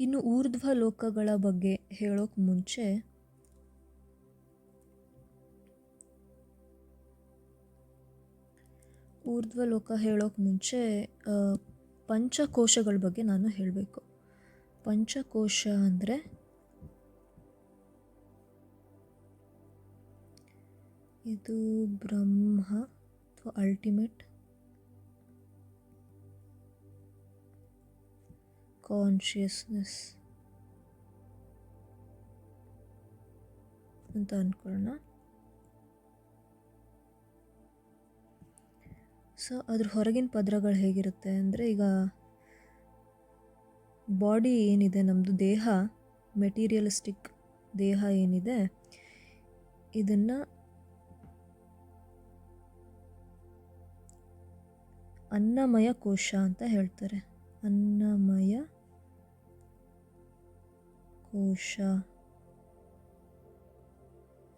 ಇನ್ನು ಊರ್ಧ್ವ ಲೋಕಗಳ ಬಗ್ಗೆ ಹೇಳೋಕೆ ಮುಂಚೆ ಊರ್ಧ್ವ ಲೋಕ ಹೇಳೋಕೆ ಮುಂಚೆ ಪಂಚಕೋಶಗಳ ಬಗ್ಗೆ ನಾನು ಹೇಳಬೇಕು. ಪಂಚಕೋಶ ಅಂದರೆ ಇದು ಬ್ರಹ್ಮ ಅಥವಾ ಅಲ್ಟಿಮೇಟ್ ಕಾನ್ಷಿಯಸ್ನೆಸ್ ಅಂತ ಅಂದ್ಕೊಳ್ಳೋಣ ಸೊ ಅದ್ರ ಹೊರಗಿನ ಪದರಗಳು ಹೇಗಿರುತ್ತೆ ಅಂದರೆ ಈಗ ಬಾಡಿ ಏನಿದೆ ನಮ್ಮದು ದೇಹ ಮೆಟೀರಿಯಲಿಸ್ಟಿಕ್ ದೇಹ ಏನಿದೆ, ಇದನ್ನು ಅನ್ನಮಯ ಕೋಶ ಅಂತ ಹೇಳ್ತಾರೆ. ಅನ್ನಮಯ ಕೋಶ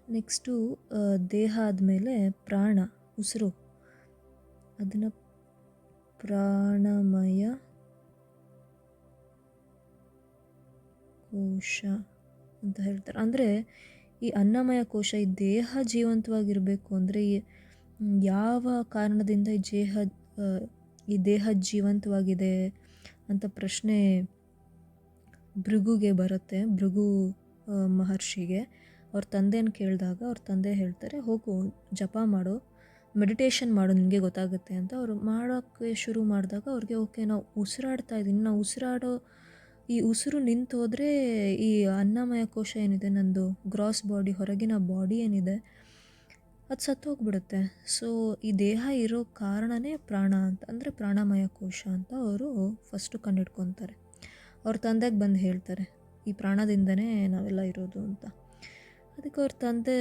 ನೆಕ್ಸ್ಟು ದೇಹ ಆದಮೇಲೆ ಪ್ರಾಣ, ಉಸಿರು. ಅದನ್ನು ಪ್ರಾಣಮಯ ಕೋಶ ಅಂತ ಹೇಳ್ತಾರೆ. ಅಂದರೆ ಈ ಅನ್ನಮಯ ಕೋಶ, ಈ ದೇಹ ಜೀವಂತವಾಗಿರಬೇಕು ಅಂದರೆ ಯಾವ ಕಾರಣದಿಂದ ಈ ದೇಹ ಈ ದೇಹ ಜೀವಂತವಾಗಿದೆ ಅಂತ ಪ್ರಶ್ನೆ ಭೃಗುಗೆ ಬರುತ್ತೆ, ಭೃಗು ಮಹರ್ಷಿಗೆ. ಅವ್ರ ತಂದೆನ ಕೇಳಿದಾಗ ಅವ್ರ ತಂದೆ ಹೇಳ್ತಾರೆ, ಹೋಗು, ಜಪ ಮಾಡು ಮೆಡಿಟೇಷನ್ ಮಾಡು ನಿಮಗೆ ಗೊತ್ತಾಗುತ್ತೆ ಅಂತ. ಅವರು ಮಾಡೋಕ್ಕೆ ಶುರು ಮಾಡಿದಾಗ ಅವ್ರಿಗೆ, ಓಕೆ, ನಾವು ಉಸಿರಾಡ್ತಾ ಇದ್ದೀನಿ. ನಾವು ಉಸಿರಾಡೋ, ಈ ಉಸಿರು ನಿಂತು ಹೋದರೆ ಈ ಅನ್ನಮಯ ಕೋಶ ಏನಿದೆ, ನಂದು ಗ್ರಾಸ್ ಬಾಡಿ ಹೊರಗಿನ ಬಾಡಿ ಏನಿದೆ, ಅದು ಸತ್ತೋಗ್ಬಿಡುತ್ತೆ ಸೊ ಈ ದೇಹ ಇರೋ ಕಾರಣನೇ ಪ್ರಾಣ ಅಂತ, ಅಂದರೆ ಪ್ರಾಣಮಯ ಕೋಶ ಅಂತ ಅವರು ಫಸ್ಟು ಕಂಡಿಡ್ಕೊತಾರೆ ಅವ್ರ ತಂದೆಗೆ ಬಂದು ಹೇಳ್ತಾರೆ, ಈ ಪ್ರಾಣದಿಂದನೇ ನಾವೆಲ್ಲ ಇರೋದು ಅಂತ. ಅದಕ್ಕೆ ಅವ್ರ ತಂದೆ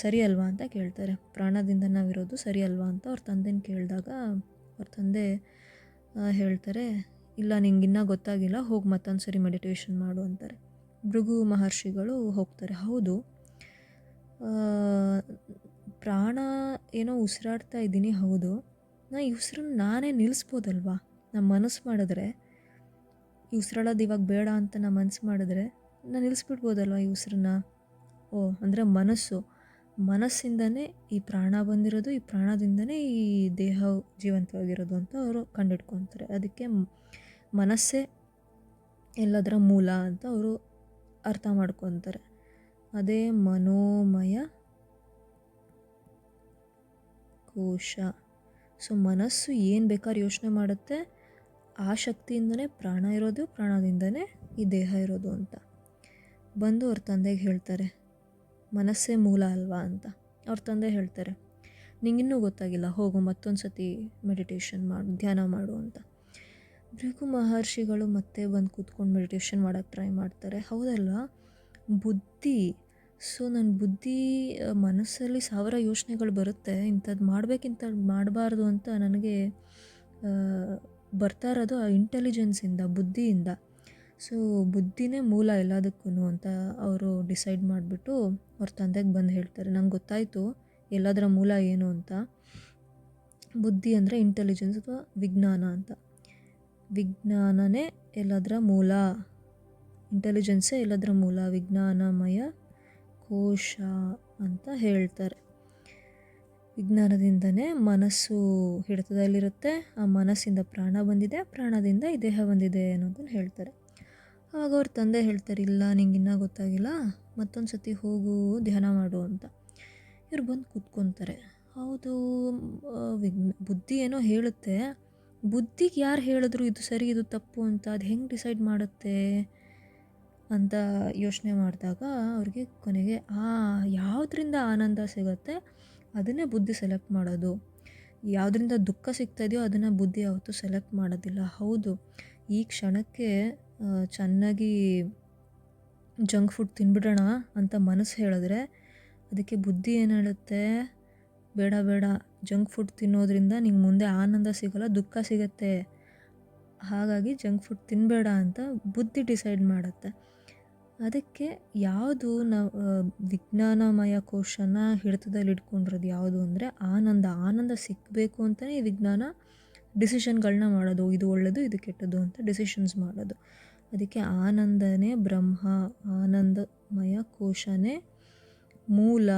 ಸರಿ ಅಲ್ವಾ ಅಂತ ಕೇಳ್ತಾರೆ. ಪ್ರಾಣದಿಂದ ನಾವಿರೋದು ಸರಿ ಅಲ್ವಾ ಅಂತ ಅವ್ರ ತಂದೆನ ಕೇಳಿದಾಗ ಅವ್ರ ತಂದೆ ಹೇಳ್ತಾರೆ, ಇಲ್ಲ, ನಿಂಗೆ ಇನ್ನೂ ಗೊತ್ತಾಗಿಲ್ಲ, ಹೋಗಿ ಮತ್ತೊಂದು ಸರಿ ಮೆಡಿಟೇಷನ್ ಮಾಡು ಅಂತಾರೆ. ಭೃಗು ಮಹರ್ಷಿಗಳು ಹೋಗ್ತಾರೆ. ಹೌದು. ಪ್ರಾಣ ಏನೋ ಉಸಿರಾಡ್ತಾ ಇದ್ದೀನಿ, ಹೌದು. ನಾ ಈ ಉಸಿರನ್ನ ನಾನೇ ನಿಲ್ಲಿಸ್ಬೋದಲ್ವಾ? ನಮ್ಮ ಮನಸ್ಸು ಮಾಡಿದ್ರೆ ಈ ಉಸಿರಾಡೋದು ಇವಾಗ ಬೇಡ ಅಂತ ನಾನು ಮನಸ್ಸು ಮಾಡಿದ್ರೆ ನಾನು ನಿಲ್ಲಿಸ್ಬಿಡ್ಬೋದಲ್ವ ಈ ಉಸಿರನ್ನ? ಓ, ಅಂದರೆ ಮನಸ್ಸು. ಮನಸ್ಸಿಂದನೇ ಈ ಪ್ರಾಣ ಬಂದಿರೋದು, ಈ ಪ್ರಾಣದಿಂದನೇ ಈ ದೇಹ ಜೀವಂತವಾಗಿರೋದು ಅಂತ ಅವರು ಕಂಡಿಡ್ಕೊತಾರೆ ಅದಕ್ಕೆ ಮನಸ್ಸೇ ಎಲ್ಲದರ ಮೂಲ ಅಂತ ಅವರು ಅರ್ಥ ಮಾಡ್ಕೊತಾರೆ. ಅದೇ ಮನೋಮಯ ಕೋಶ. ಸೊ ಮನಸ್ಸು ಏನು ಬೇಕಾದ್ರೆ ಯೋಚನೆ ಮಾಡುತ್ತೆ. ಆ ಶಕ್ತಿಯಿಂದನೇ ಪ್ರಾಣ ಇರೋದು ಪ್ರಾಣದಿಂದನೇ ಈ ದೇಹ ಇರೋದು ಅಂತ. ಬಂದು ಅವ್ರ ತಂದೆಗೆ ಹೇಳ್ತಾರೆ, ಮನಸ್ಸೇ ಮೂಲ ಅಲ್ವಾ? ಅಂತ. ಅವ್ರ ತಂದೆ ಹೇಳ್ತಾರೆ ನಿಂಗಿನ್ನೂ ಗೊತ್ತಾಗಿಲ್ಲ, ಹೋಗು ಮತ್ತೊಂದು ಸತಿ ಮೆಡಿಟೇಷನ್ ಮಾಡು, ಧ್ಯಾನ ಮಾಡು ಅಂತ. ಭೃಗು ಮಹರ್ಷಿಗಳು ಮತ್ತೆ ಬಂದು ಕೂತ್ಕೊಂಡು ಮೆಡಿಟೇಷನ್ ಮಾಡೋಕ್ಕೆ ಟ್ರೈ ಮಾಡ್ತಾರೆ. ಹೌದಲ್ವಾ? ಬುದ್ಧಿ. ಸೊ ನನ್ನ ಬುದ್ಧಿ ಮನಸ್ಸಲ್ಲಿ ಸಾವಿರ ಯೋಚನೆಗಳು ಬರುತ್ತೆ. ಇಂಥದ್ದು ಮಾಡಬೇಕಿಂತ ಮಾಡಬಾರ್ದು ಅಂತ ನನಗೆ ಬರ್ತಾ ಇರೋದು ಆ ಇಂಟೆಲಿಜೆನ್ಸಿಂದ ಬುದ್ಧಿಯಿಂದ. ಸೊ ಬುದ್ಧಿನೇ ಮೂಲ ಎಲ್ಲದಕ್ಕೂ ಅಂತ ಅವರು ಡಿಸೈಡ್ ಮಾಡಿಬಿಟ್ಟು ಅವ್ರ ತಂದೆಗೆ ಬಂದು ಹೇಳ್ತಾರೆ. ನಂಗೆ ಗೊತ್ತಾಯಿತು ಎಲ್ಲದರ ಮೂಲ ಏನು ಅಂತ. ಬುದ್ಧಿ ಅಂದರೆ ಇಂಟೆಲಿಜೆನ್ಸ್ ಅಥವಾ ವಿಜ್ಞಾನ ಅಂತ. ವಿಜ್ಞಾನನೇ ಎಲ್ಲದರ ಮೂಲ. ಇಂಟೆಲಿಜೆನ್ಸೇ ಎಲ್ಲದರ ಮೂಲ. ವಿಜ್ಞಾನಮಯ ಕೋಶ ಅಂತ ಹೇಳ್ತಾರೆ. ವಿಜ್ಞಾನದಿಂದನೇ ಮನಸ್ಸು ಹಿಡಿತದಲ್ಲಿರುತ್ತೆ, ಆ ಮನಸ್ಸಿಂದ ಪ್ರಾಣ ಬಂದಿದೆ, ಪ್ರಾಣದಿಂದ ಈ ದೇಹ ಬಂದಿದೆ ಅನ್ನೋದನ್ನು ಹೇಳ್ತಾರೆ. ಆವಾಗ ಅವ್ರ ತಂದೆ ಹೇಳ್ತಾರೆ, ಇಲ್ಲ ನಿಂಗೆ ಇನ್ನೂ ಗೊತ್ತಾಗಿಲ್ಲ ಮತ್ತೊಂದು ಸತಿ ಹೋಗು, ಧ್ಯಾನ ಮಾಡು ಅಂತ. ಇವ್ರು ಬಂದು ಕೂತ್ಕೊತಾರೆ. ಹೌದು ವಿಜ್ಞ, ಬುದ್ಧಿ ಏನೋ ಹೇಳುತ್ತೆ. ಬುದ್ಧಿಗೆ ಯಾರು ಹೇಳಿದ್ರು ಇದು ಸರಿ, ಇದು ತಪ್ಪು ಅಂತ, ಅದು ಹೆಂಗೆ ಡಿಸೈಡ್ ಮಾಡುತ್ತೆ ಅಂತ ಯೋಚನೆ ಮಾಡಿದಾಗ ಅವ್ರಿಗೆ ಕೊನೆಗೆ ಆ, ಯಾವುದರಿಂದ ಆನಂದ ಸಿಗುತ್ತೆ? ಅದನ್ನೇ ಬುದ್ಧಿ ಸೆಲೆಕ್ಟ್ ಮಾಡೋದು. ಯಾವುದರಿಂದ ದುಃಖ ಸಿಗ್ತಾಯಿದೆಯೋ ಅದನ್ನು ಬುದ್ಧಿ ಯಾವತ್ತೂ ಸೆಲೆಕ್ಟ್ ಮಾಡೋದಿಲ್ಲ. ಹೌದು, ಈ ಕ್ಷಣಕ್ಕೆ ಚೆನ್ನಾಗಿ ಜಂಕ್ ಫುಡ್ ತಿನ್ಬಿಡೋಣ ಅಂತ ಮನಸ್ಸು ಹೇಳಿದ್ರೆ ಅದಕ್ಕೆ ಬುದ್ಧಿ ಏನು ಹೇಳುತ್ತೆ? ಬೇಡ ಬೇಡ ಜಂಕ್ ಫುಡ್ ತಿನ್ನೋದ್ರಿಂದ ನಿಂಗೆ ಮುಂದೆ ಆನಂದ ಸಿಗೋಲ್ಲ, ದುಃಖ ಸಿಗತ್ತೆ. ಹಾಗಾಗಿ ಜಂಕ್ ಫುಡ್ ತಿನ್ನಬೇಡ ಅಂತ ಬುದ್ಧಿ ಡಿಸೈಡ್ ಮಾಡುತ್ತೆ. ಅದಕ್ಕೆ ಯಾವುದು ನಾವು ವಿಜ್ಞಾನಮಯ ಕೋಶನ ಹಿಡಿತದಲ್ಲಿ ಇಟ್ಕೊಂಡಿರೋದು ಯಾವುದು ಅಂದರೆ ಆನಂದ. ಆನಂದ ಸಿಕ್ಕಬೇಕು ಅಂತಲೇ ಈ ವಿಜ್ಞಾನ ಡಿಸಿಷನ್ಗಳನ್ನ ಮಾಡೋದು, ಇದು ಒಳ್ಳೆಯದು ಇದು ಕೆಟ್ಟದ್ದು ಅಂತ ಡಿಸಿಷನ್ಸ್ ಮಾಡೋದು. ಅದಕ್ಕೆ ಆನಂದನೇ ಬ್ರಹ್ಮ, ಆನಂದಮಯ ಕೋಶನೇ ಮೂಲ,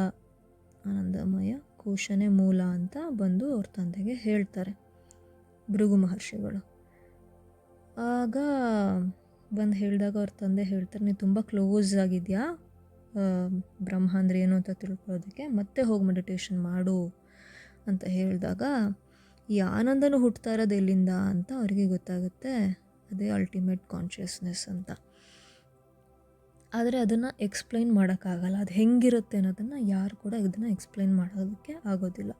ಆನಂದಮಯ ಕೋಶನೇ ಮೂಲ ಅಂತ ಬಂದು ಅವ್ರ ತಂದೆಗೆ ಹೇಳ್ತಾರೆ ಭೃಗು ಮಹರ್ಷಿಗಳು. ಆಗ ಬಂದು ಹೇಳಿದಾಗ ಅವ್ರ ತಂದೆ ಹೇಳ್ತಾರೆ ನೀವು ತುಂಬ ಕ್ಲೋಸ್ ಆಗಿದೆಯಾ? ಬ್ರಹ್ಮ ಅಂದರೆ ಏನು ಅಂತ ತಿಳ್ಕೊಳ್ಳೋದಕ್ಕೆ, ಮತ್ತೆ ಹೋಗಿ ಮೆಡಿಟೇಷನ್ ಮಾಡು ಅಂತ ಹೇಳಿದಾಗ, ಈ ಆನಂದನು ಹುಟ್ತಾ ಇರೋದು ಎಲ್ಲಿಂದ ಅಂತ ಅವರಿಗೆ ಗೊತ್ತಾಗುತ್ತೆ, ಅದೇ ಅಲ್ಟಿಮೇಟ್ ಕಾನ್ಷಿಯಸ್ನೆಸ್ ಅಂತ. ಆದರೆ ಅದನ್ನು ಎಕ್ಸ್ಪ್ಲೈನ್ ಮಾಡೋಕ್ಕಾಗಲ್ಲ, ಅದು ಹೆಂಗಿರುತ್ತೆ ಅನ್ನೋದನ್ನು ಯಾರು ಕೂಡ ಇದನ್ನು ಎಕ್ಸ್ಪ್ಲೈನ್ ಮಾಡೋದಕ್ಕೆ ಆಗೋದಿಲ್ಲ.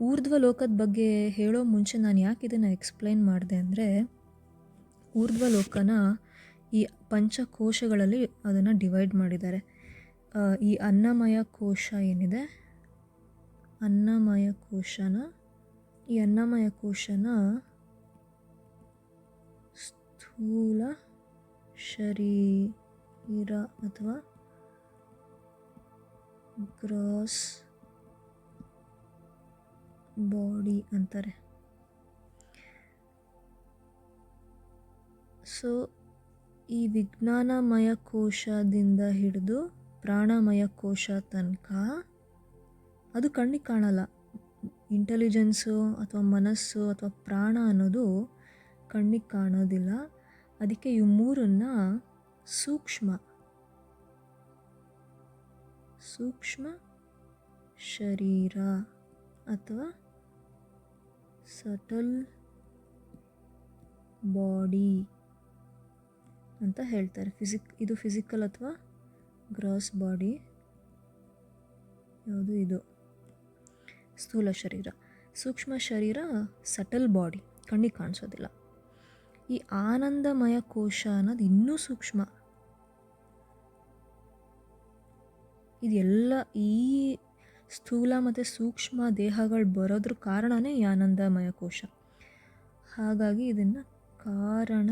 ಊರ್ಧ್ವ ಲೋಕದ ಬಗ್ಗೆ ಹೇಳೋ ಮುಂಚೆ ನಾನು ಯಾಕೆ ಇದನ್ನು ಎಕ್ಸ್ಪ್ಲೈನ್ ಮಾಡಿದೆ ಅಂದರೆ ಊರ್ಧ್ವ ಲೋಕನ ಈ ಪಂಚಕೋಶಗಳಲ್ಲಿ ಅದನ್ನು ಡಿವೈಡ್ ಮಾಡಿದ್ದಾರೆ. ಈ ಅನ್ನಮಯ ಕೋಶ ಏನಿದೆ? ಅನ್ನಮಯ ಕೋಶನ, ಈ ಅನ್ನಮಯ ಕೋಶನ ಸ್ಥೂಲ ಶರೀರ ಅಥವಾ ಗ್ರಾಸ್ ಬಾಡಿ ಅಂತಾರೆ. ಸೊ, ಈ ವಿಜ್ಞಾನಮಯ ಕೋಶದಿಂದ ಹಿಡಿದು ಪ್ರಾಣಮಯ ಕೋಶ ತನಕ ಅದು ಕಣ್ಣಿಗೆ ಕಾಣಲ್ಲ. ಇಂಟೆಲಿಜೆನ್ಸು ಅಥವಾ ಮನಸ್ಸು ಅಥವಾ ಪ್ರಾಣ ಅನ್ನೋದು ಕಣ್ಣಿಗೆ ಕಾಣೋದಿಲ್ಲ. ಅದಕ್ಕೆ ಇವು ಮೂರನ್ನ ಸೂಕ್ಷ್ಮ ಸೂಕ್ಷ್ಮ ಶರೀರ ಅಥವಾ ಸಟಲ್ ಬಾಡಿ ಅಂತ ಹೇಳ್ತಾರೆ. ಫಿಸಿಕ್ ಇದು ಫಿಸಿಕಲ್ ಅಥವಾ ಗ್ರಾಸ್ ಬಾಡಿ ಯಾವುದು ಇದು? ಸ್ಥೂಲ ಶರೀರ. ಸೂಕ್ಷ್ಮ ಶರೀರ ಸಟಲ್ ಬಾಡಿ ಕಣ್ಣಿಗೆ ಕಾಣಿಸೋದಿಲ್ಲ. ಈ ಆನಂದಮಯ ಕೋಶ ಅನ್ನೋದು ಇನ್ನೂ ಸೂಕ್ಷ್ಮ. ಇದೆಲ್ಲ ಈ ಸ್ಥೂಲ ಮತ್ತು ಸೂಕ್ಷ್ಮ ದೇಹಗಳು ಬರೋದ್ರ ಕಾರಣನೇ ಈ ಆನಂದಮಯ ಕೋಶ. ಹಾಗಾಗಿ ಇದನ್ನು ಕಾರಣ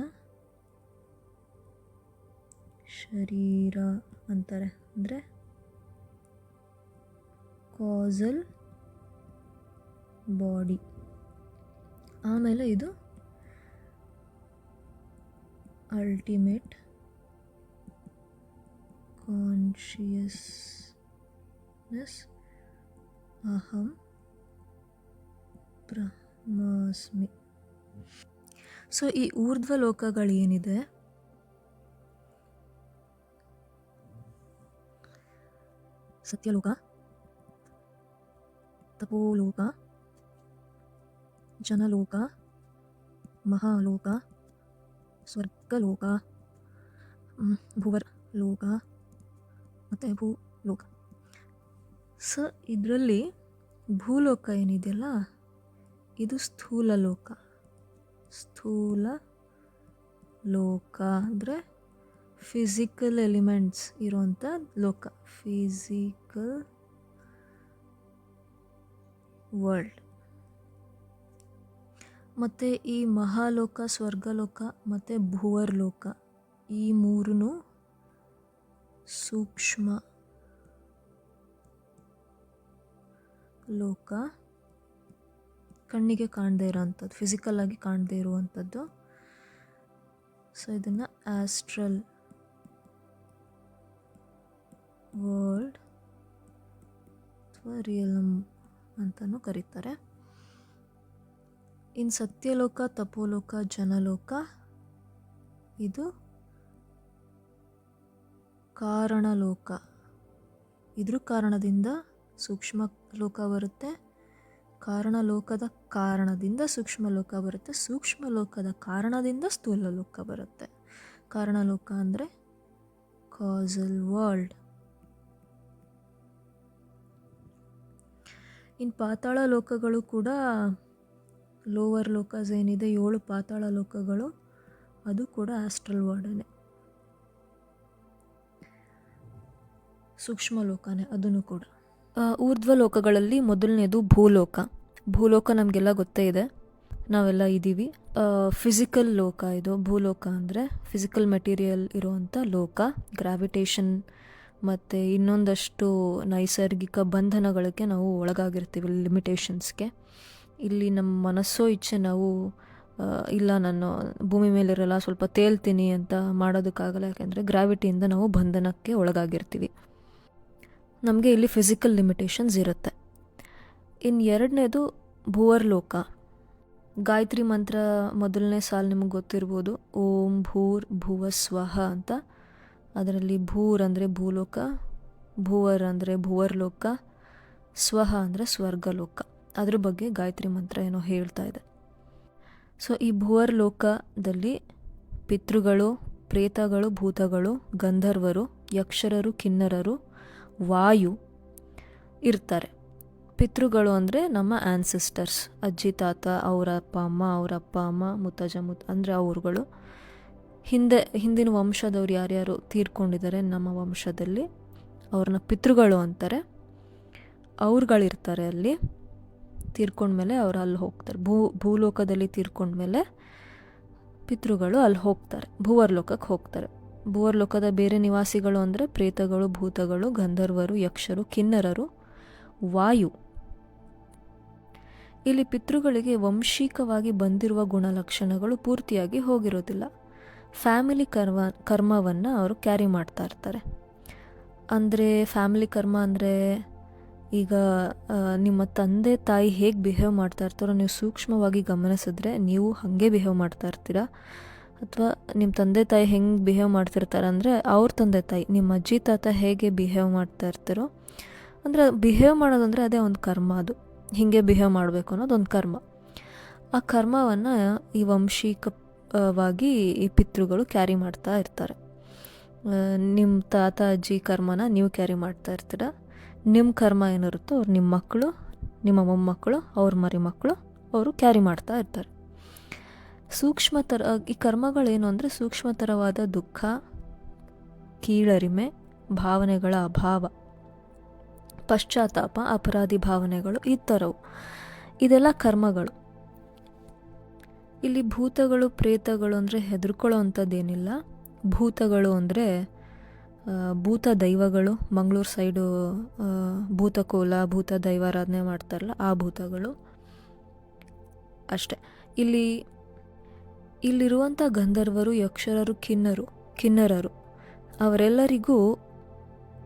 ಶರೀರ ಅಂತಾರೆ. ಅಂದರೆ ಕಾಸಲ್ ಬಾಡಿ ಆಮೇಲೆ ಇದು ಅಲ್ಟಿಮೇಟ್ ಕಾನ್ಷಿಯಸ್ನೆಸ್ ಅಹಂ ಬ್ರಹ್ಮಾಸ್ಮಿ ಸೊ ಈ ಊರ್ಧ್ವ ಲೋಕಗಳೇನಿದೆ ಸತ್ಯಲೋಕ? ತಪೋಲೋಕ? ಜನಲೋಕ? ಮಹಾಲೋಕ? ಸ್ವರ್ಗಲೋಕ? ಭುವರ್ ಲೋಕ ಮತ್ತು ಭೂಲೋಕ. ಸೊ, ಇದರಲ್ಲಿ ಭೂಲೋಕ ಏನಿದೆಯಲ್ಲ, ಇದು ಸ್ಥೂಲ ಲೋಕ ಸ್ಥೂಲ ಲೋಕ ಅಂದರೆ ಫಿಸಿಕಲ್ ಎಲಿಮೆಂಟ್ಸ್ ಇರುವಂಥ ಲೋಕ. ಫಿಸಿಕಲ್ ವರ್ಲ್ಡ್ ಮತ್ತು ಈ ಮಹಾಲೋಕ, ಸ್ವರ್ಗಲೋಕ, ಮತ್ತು ಭುವರ್ ಲೋಕ ಈ ಮೂರೂ ಸೂಕ್ಷ್ಮ ಲೋಕ. ಕಣ್ಣಿಗೆ ಕಾಣದೇ ಇರೋವಂಥದ್ದು ಫಿಸಿಕಲ್ಲಾಗಿ ಕಾಣದೇ ಇರುವಂಥದ್ದು ಸೊ ಇದನ್ನು ಆಸ್ಟ್ರಲ್ ವರ್ಲ್ಡ್ ಅಥವಾ ರಿಯಲಮ್ ಅಂತಲೂ ಕರೀತಾರೆ. ಇನ್ನು ಸತ್ಯಲೋಕ, ತಪೋಲೋಕ, ಜನಲೋಕ ಇದು ಕಾರಣಲೋಕ. ಇದ್ರ ಕಾರಣದಿಂದ ಸೂಕ್ಷ್ಮ ಲೋಕ ಬರುತ್ತೆ. ಕಾರಣ ಲೋಕದ ಕಾರಣದಿಂದ ಸೂಕ್ಷ್ಮ ಲೋಕ ಬರುತ್ತೆ. ಸೂಕ್ಷ್ಮ ಲೋಕದ ಕಾರಣದಿಂದ ಸ್ಥೂಲ ಲೋಕ ಬರುತ್ತೆ. ಕಾರಣ ಲೋಕ ಅಂದರೆ ಕಾಸಲ್ ವರ್ಲ್ಡ್ ಇನ್ನು ಪಾತಾಳ ಲೋಕಗಳು ಕೂಡ ಲೋವರ್ ಲೋಕಸ್ ಏನಿದೆ, ಏಳು ಪಾತಾಳ ಲೋಕಗಳು, ಅದು ಕೂಡ ಆಸ್ಟ್ರಲ್ ವರ್ಡನೇ ಸೂಕ್ಷ್ಮ ಲೋಕನೇ ಅದನ್ನು ಕೂಡ. ಊರ್ಧ್ವ ಲೋಕಗಳಲ್ಲಿ ಮೊದಲನೇದು ಭೂಲೋಕ. ಭೂಲೋಕ ನಮಗೆಲ್ಲ ಗೊತ್ತೇ ಇದೆ. ನಾವೆಲ್ಲ ಇದ್ದೀವಿ. ಫಿಸಿಕಲ್ ಲೋಕ ಇದು. ಭೂಲೋಕ ಅಂದರೆ ಫಿಸಿಕಲ್ ಮೆಟೀರಿಯಲ್ ಇರುವಂಥ ಲೋಕ. ಗ್ರಾವಿಟೇಷನ್ ಮತ್ತು ಇನ್ನೊಂದಷ್ಟು ನೈಸರ್ಗಿಕ ಬಂಧನಗಳಿಗೆ ನಾವು ಒಳಗಾಗಿರ್ತೀವಿ ಲಿಮಿಟೇಷನ್ಸ್ಗೆ ಇಲ್ಲಿ ನಮ್ಮ ಮನಸ್ಸೋ ಇಚ್ಛೆ ನಾವು ಇಲ್ಲ ನಾನು ಭೂಮಿ ಮೇಲಿರಲ್ಲ, ಸ್ವಲ್ಪ ತೇಲ್ತೀನಿ ಅಂತ ಮಾಡೋದಕ್ಕಾಗಲ್ಲ. ಯಾಕೆಂದರೆ ಗ್ರಾವಿಟಿಯಿಂದ ನಾವು ಬಂಧನಕ್ಕೆ ಒಳಗಾಗಿರ್ತೀವಿ. ನಮಗೆ ಇಲ್ಲಿ ಫಿಸಿಕಲ್ ಲಿಮಿಟೇಷನ್ಸ್ ಇರುತ್ತೆ. ಇನ್ನು ಎರಡನೇದು ಭೂವರ್ಲೋಕ. ಗಾಯತ್ರಿ ಮಂತ್ರ ಮೊದಲನೇ ಸಾಲು ನಿಮಗೆ ಗೊತ್ತಿರ್ಬೋದು. ಓಂ ಭೂರ್ ಭುವ ಸ್ವಹ ಅಂತ. ಅದರಲ್ಲಿ ಭೂರ್ ಅಂದರೆ ಭೂಲೋಕ, ಭೂವರ್ ಅಂದರೆ ಭುವರ್ಲೋಕ, ಸ್ವಹ ಅಂದರೆ ಸ್ವರ್ಗಲೋಕ. ಅದ್ರ ಬಗ್ಗೆ ಗಾಯತ್ರಿ ಮಂತ್ರ ಏನೋ ಹೇಳ್ತಾ ಇದೆ. ಸೊ ಈ ಭುವರ್ಲೋಕದಲ್ಲಿ ಪಿತೃಗಳು, ಪ್ರೇತಗಳು, ಭೂತಗಳು, ಗಂಧರ್ವರು, ಯಕ್ಷರರು, ಕಿನ್ನರರು, ವಾಯು ಇರ್ತಾರೆ. ಪಿತೃಗಳು ಅಂದರೆ ನಮ್ಮ ಆ್ಯನ್ಸಿಸ್ಟರ್ಸ್ ಅಜ್ಜಿ, ತಾತ ಅವರ ಅಪ್ಪ ಅಮ್ಮ ಅವರ ಅಪ್ಪ ಅಮ್ಮ, ಮುತ್ತಜ್ಜ, ಮುತ್, ಅಂದರೆ ಅವ್ರುಗಳು. ಹಿಂದೆ, ಹಿಂದಿನ ವಂಶದವ್ರು ಯಾರ್ಯಾರು ತೀರ್ಕೊಂಡಿದ್ದಾರೆ ನಮ್ಮ ವಂಶದಲ್ಲಿ, ಅವ್ರನ್ನ ಪಿತೃಗಳು ಅಂತಾರೆ. ಅವ್ರುಗಳಿರ್ತಾರೆ ಅಲ್ಲಿ, ತೀರ್ಕೊಂಡ್ಮೇಲೆ ಅವ್ರು ಅಲ್ಲಿ ಹೋಗ್ತಾರೆ. ಭೂ, ಭೂಲೋಕದಲ್ಲಿ ತೀರ್ಕೊಂಡ್ಮೇಲೆ ಪಿತೃಗಳು ಅಲ್ಲಿ ಹೋಗ್ತಾರೆ, ಭೂವರ್ಲೋಕಕ್ಕೆ ಹೋಗ್ತಾರೆ. ಭೂವರ್ಲೋಕದ ಬೇರೆ ನಿವಾಸಿಗಳು ಅಂದರೆ ಪ್ರೇತಗಳು, ಭೂತಗಳು, ಗಂಧರ್ವರು, ಯಕ್ಷರು, ಕಿನ್ನರರು, ವಾಯು. ಇಲ್ಲಿ ಪಿತೃಗಳಿಗೆ ವಂಶಿಕವಾಗಿ ಬಂದಿರುವ ಗುಣಲಕ್ಷಣಗಳು ಪೂರ್ತಿಯಾಗಿ ಹೋಗಿರೋದಿಲ್ಲ. ಫ್ಯಾಮಿಲಿ ಕರ್ಮ ಕರ್ಮವನ್ನು ಅವರು ಕ್ಯಾರಿ ಮಾಡ್ತಾ ಇರ್ತಾರೆ ಅಂದರೆ ಫ್ಯಾಮಿಲಿ ಕರ್ಮ ಅಂದರೆ ಈಗ ನಿಮ್ಮ ತಂದೆ ತಾಯಿ ಹೇಗೆ ಬಿಹೇವ್ ಮಾಡ್ತಾ ಇರ್ತಾರೋ ನೀವು ಸೂಕ್ಷ್ಮವಾಗಿ ಗಮನಿಸಿದ್ರೆ ನೀವು ಹಾಗೆ ಬಿಹೇವ್ ಮಾಡ್ತಾ ಇರ್ತೀರಾ. ಅಥವಾ ನಿಮ್ಮ ತಂದೆ ತಾಯಿ ಹೆಂಗೆ ಬಿಹೇವ್ ಮಾಡ್ತಿರ್ತಾರೆ ಅಂದರೆ ಅವ್ರ ತಂದೆ ತಾಯಿ, ನಿಮ್ಮ ಅಜ್ಜಿ ತಾತ ಹೇಗೆ ಬಿಹೇವ್ ಮಾಡ್ತಾ ಇರ್ತಾರೋ. ಅಂದರೆ ಬಿಹೇವ್ ಮಾಡೋದಂದರೆ ಅದೇ ಒಂದು ಕರ್ಮ ಅದು. ಹೀಗೆ ಬಿಹೇವ್ ಮಾಡಬೇಕು ಅನ್ನೋದೊಂದು ಕರ್ಮ. ಆ ಕರ್ಮವನ್ನು ಈ ವಂಶಿಕವಾಗಿ ಈ ಪಿತೃಗಳು ಕ್ಯಾರಿ ಮಾಡ್ತಾ ಇರ್ತಾರೆ. ನಿಮ್ಮ ತಾತ ಅಜ್ಜಿ ಕರ್ಮನ ನೀವು ಕ್ಯಾರಿ ಮಾಡ್ತಾ ಇರ್ತೀರ. ನಿಮ್ಮ ಕರ್ಮ ಏನಿರುತ್ತೋ ಅವ್ರು ನಿಮ್ಮ ಮಕ್ಕಳು, ನಿಮ್ಮ ಮೊಮ್ಮಕ್ಕಳು, ಅವ್ರ ಮರಿ ಮಕ್ಕಳು, ಅವರು ಕ್ಯಾರಿ ಮಾಡ್ತಾ ಇರ್ತಾರೆ. ಸೂಕ್ಷ್ಮತರ ಈ ಕರ್ಮಗಳೇನು ಅಂದರೆ ಸೂಕ್ಷ್ಮತರವಾದ ದುಃಖ, ಕೀಳರಿಮೆ, ಭಾವನೆಗಳ ಅಭಾವ, ಪಶ್ಚಾತ್ತಾಪ, ಅಪರಾಧಿ ಭಾವನೆಗಳು ಈ ಥರವು ಇದೆಲ್ಲ ಕರ್ಮಗಳು. ಇಲ್ಲಿ ಭೂತಗಳು, ಪ್ರೇತಗಳು ಅಂದರೆ ಹೆದರ್ಕೊಳ್ಳೋ ಅಂಥದ್ದೇನಿಲ್ಲ ಭೂತಗಳು ಅಂದರೆ ಭೂತ ದೈವಗಳು, ಮಂಗಳೂರು ಸೈಡು ಭೂತಕೋಲ, ಭೂತ ದೈವಾರಾಧನೆ ಮಾಡ್ತಾರಲ್ಲ, ಆ ಭೂತಗಳು. ಅಷ್ಟೆ. ಇಲ್ಲಿ, ಇಲ್ಲಿರುವಂಥ ಗಂಧರ್ವರು, ಯಕ್ಷರರು, ಕಿನ್ನರು, ಕಿನ್ನರರು, ಅವರೆಲ್ಲರಿಗೂ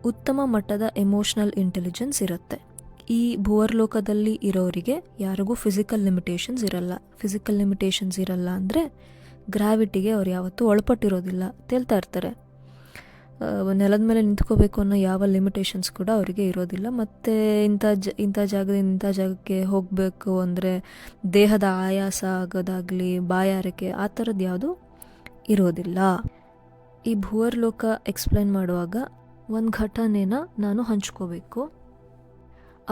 ಉತ್ತಮ ಮಟ್ಟದ ಎಮೋಷ್ನಲ್ ಇಂಟೆಲಿಜೆನ್ಸ್ ಇರುತ್ತೆ. ಈ ಭುವರ್ಲೋಕದಲ್ಲಿ ಇರೋರಿಗೆ ಯಾರಿಗೂ ಫಿಸಿಕಲ್ ಲಿಮಿಟೇಷನ್ಸ್ ಇರಲ್ಲ. ಫಿಸಿಕಲ್ ಲಿಮಿಟೇಷನ್ಸ್ ಇರಲ್ಲ ಅಂದರೆ ಗ್ರಾವಿಟಿಗೆ ಅವ್ರು ಯಾವತ್ತೂ ಒಳಪಟ್ಟಿರೋದಿಲ್ಲ ತೇಲ್ತಾ ಇರ್ತಾರೆ. ನೆಲದ ಮೇಲೆ ನಿಂತ್ಕೋಬೇಕು ಅನ್ನೋ ಯಾವ ಲಿಮಿಟೇಷನ್ಸ್ ಕೂಡ ಅವರಿಗೆ ಇರೋದಿಲ್ಲ. ಮತ್ತು ಇಂಥ ಜ, ಇಂಥ ಜಾಗದಿಂದ ಇಂಥ ಜಾಗಕ್ಕೆ ಹೋಗಬೇಕು ಅಂದರೆ ದೇಹದ ಆಯಾಸ ಆಗೋದಾಗಲಿ ಬಾಯಾರಿಕೆ ಆ ಥರದ್ದು ಯಾವುದು ಇರೋದಿಲ್ಲ. ಈ ಭುವರ್ಲೋಕ ಎಕ್ಸ್ಪ್ಲೈನ್ ಮಾಡುವಾಗ ಒಂದು ಘಟನೆನ ನಾನು ಹಂಚ್ಕೋಬೇಕು.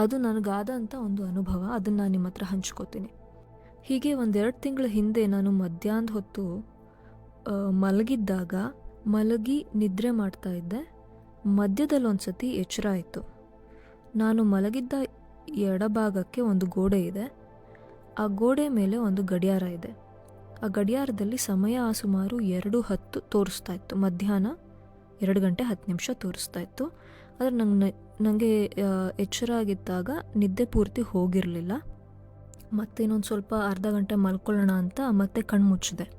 ಅದು ನನಗಾದಂಥ ಒಂದು ಅನುಭವ. ಅದನ್ನು ನಾನು ನಿಮ್ಮ ಹತ್ರ ಹಂಚ್ಕೋತೀನಿ. ಹೀಗೆ ಒಂದೆರಡು ತಿಂಗಳ ಹಿಂದೆ ನಾನು ಮಧ್ಯಾಹ್ನದ ಹೊತ್ತು ಮಲಗಿದ್ದಾಗ ಮಲಗಿ ನಿದ್ರೆ ಮಾಡ್ತಾ ಇದ್ದೆ. ಮಧ್ಯದಲ್ಲಿ ಒಂದು ಸತಿ ಎಚ್ಚರ ಆಯಿತು ನಾನು ಮಲಗಿದ್ದ ಎಡಭಾಗಕ್ಕೆ ಒಂದು ಗೋಡೆ ಇದೆ. ಆ ಗೋಡೆ ಮೇಲೆ ಒಂದು ಗಡಿಯಾರ ಇದೆ. ಆ ಗಡಿಯಾರದಲ್ಲಿ ಸಮಯ ಸುಮಾರು ಎರಡು ಹತ್ತು ತೋರಿಸ್ತಾ ಇತ್ತು. ಮಧ್ಯಾಹ್ನ ಎರಡು ಗಂಟೆ ಹತ್ತು ನಿಮಿಷ ತೋರಿಸ್ತಾ ಇತ್ತು. ಆದರೆ ನಂಗೆ ನನಗೆ ಎಚ್ಚರ ಆಗಿದ್ದಾಗ ನಿದ್ದೆ ಪೂರ್ತಿ ಹೋಗಿರಲಿಲ್ಲ. ಮತ್ತೆ ಇನ್ನೊಂದು ಸ್ವಲ್ಪ ಅರ್ಧ ಗಂಟೆ ಮಲ್ಕೊಳ್ಳೋಣ ಅಂತ ಮತ್ತೆ ಕಣ್ಣು ಮುಚ್ಚಿದೆ.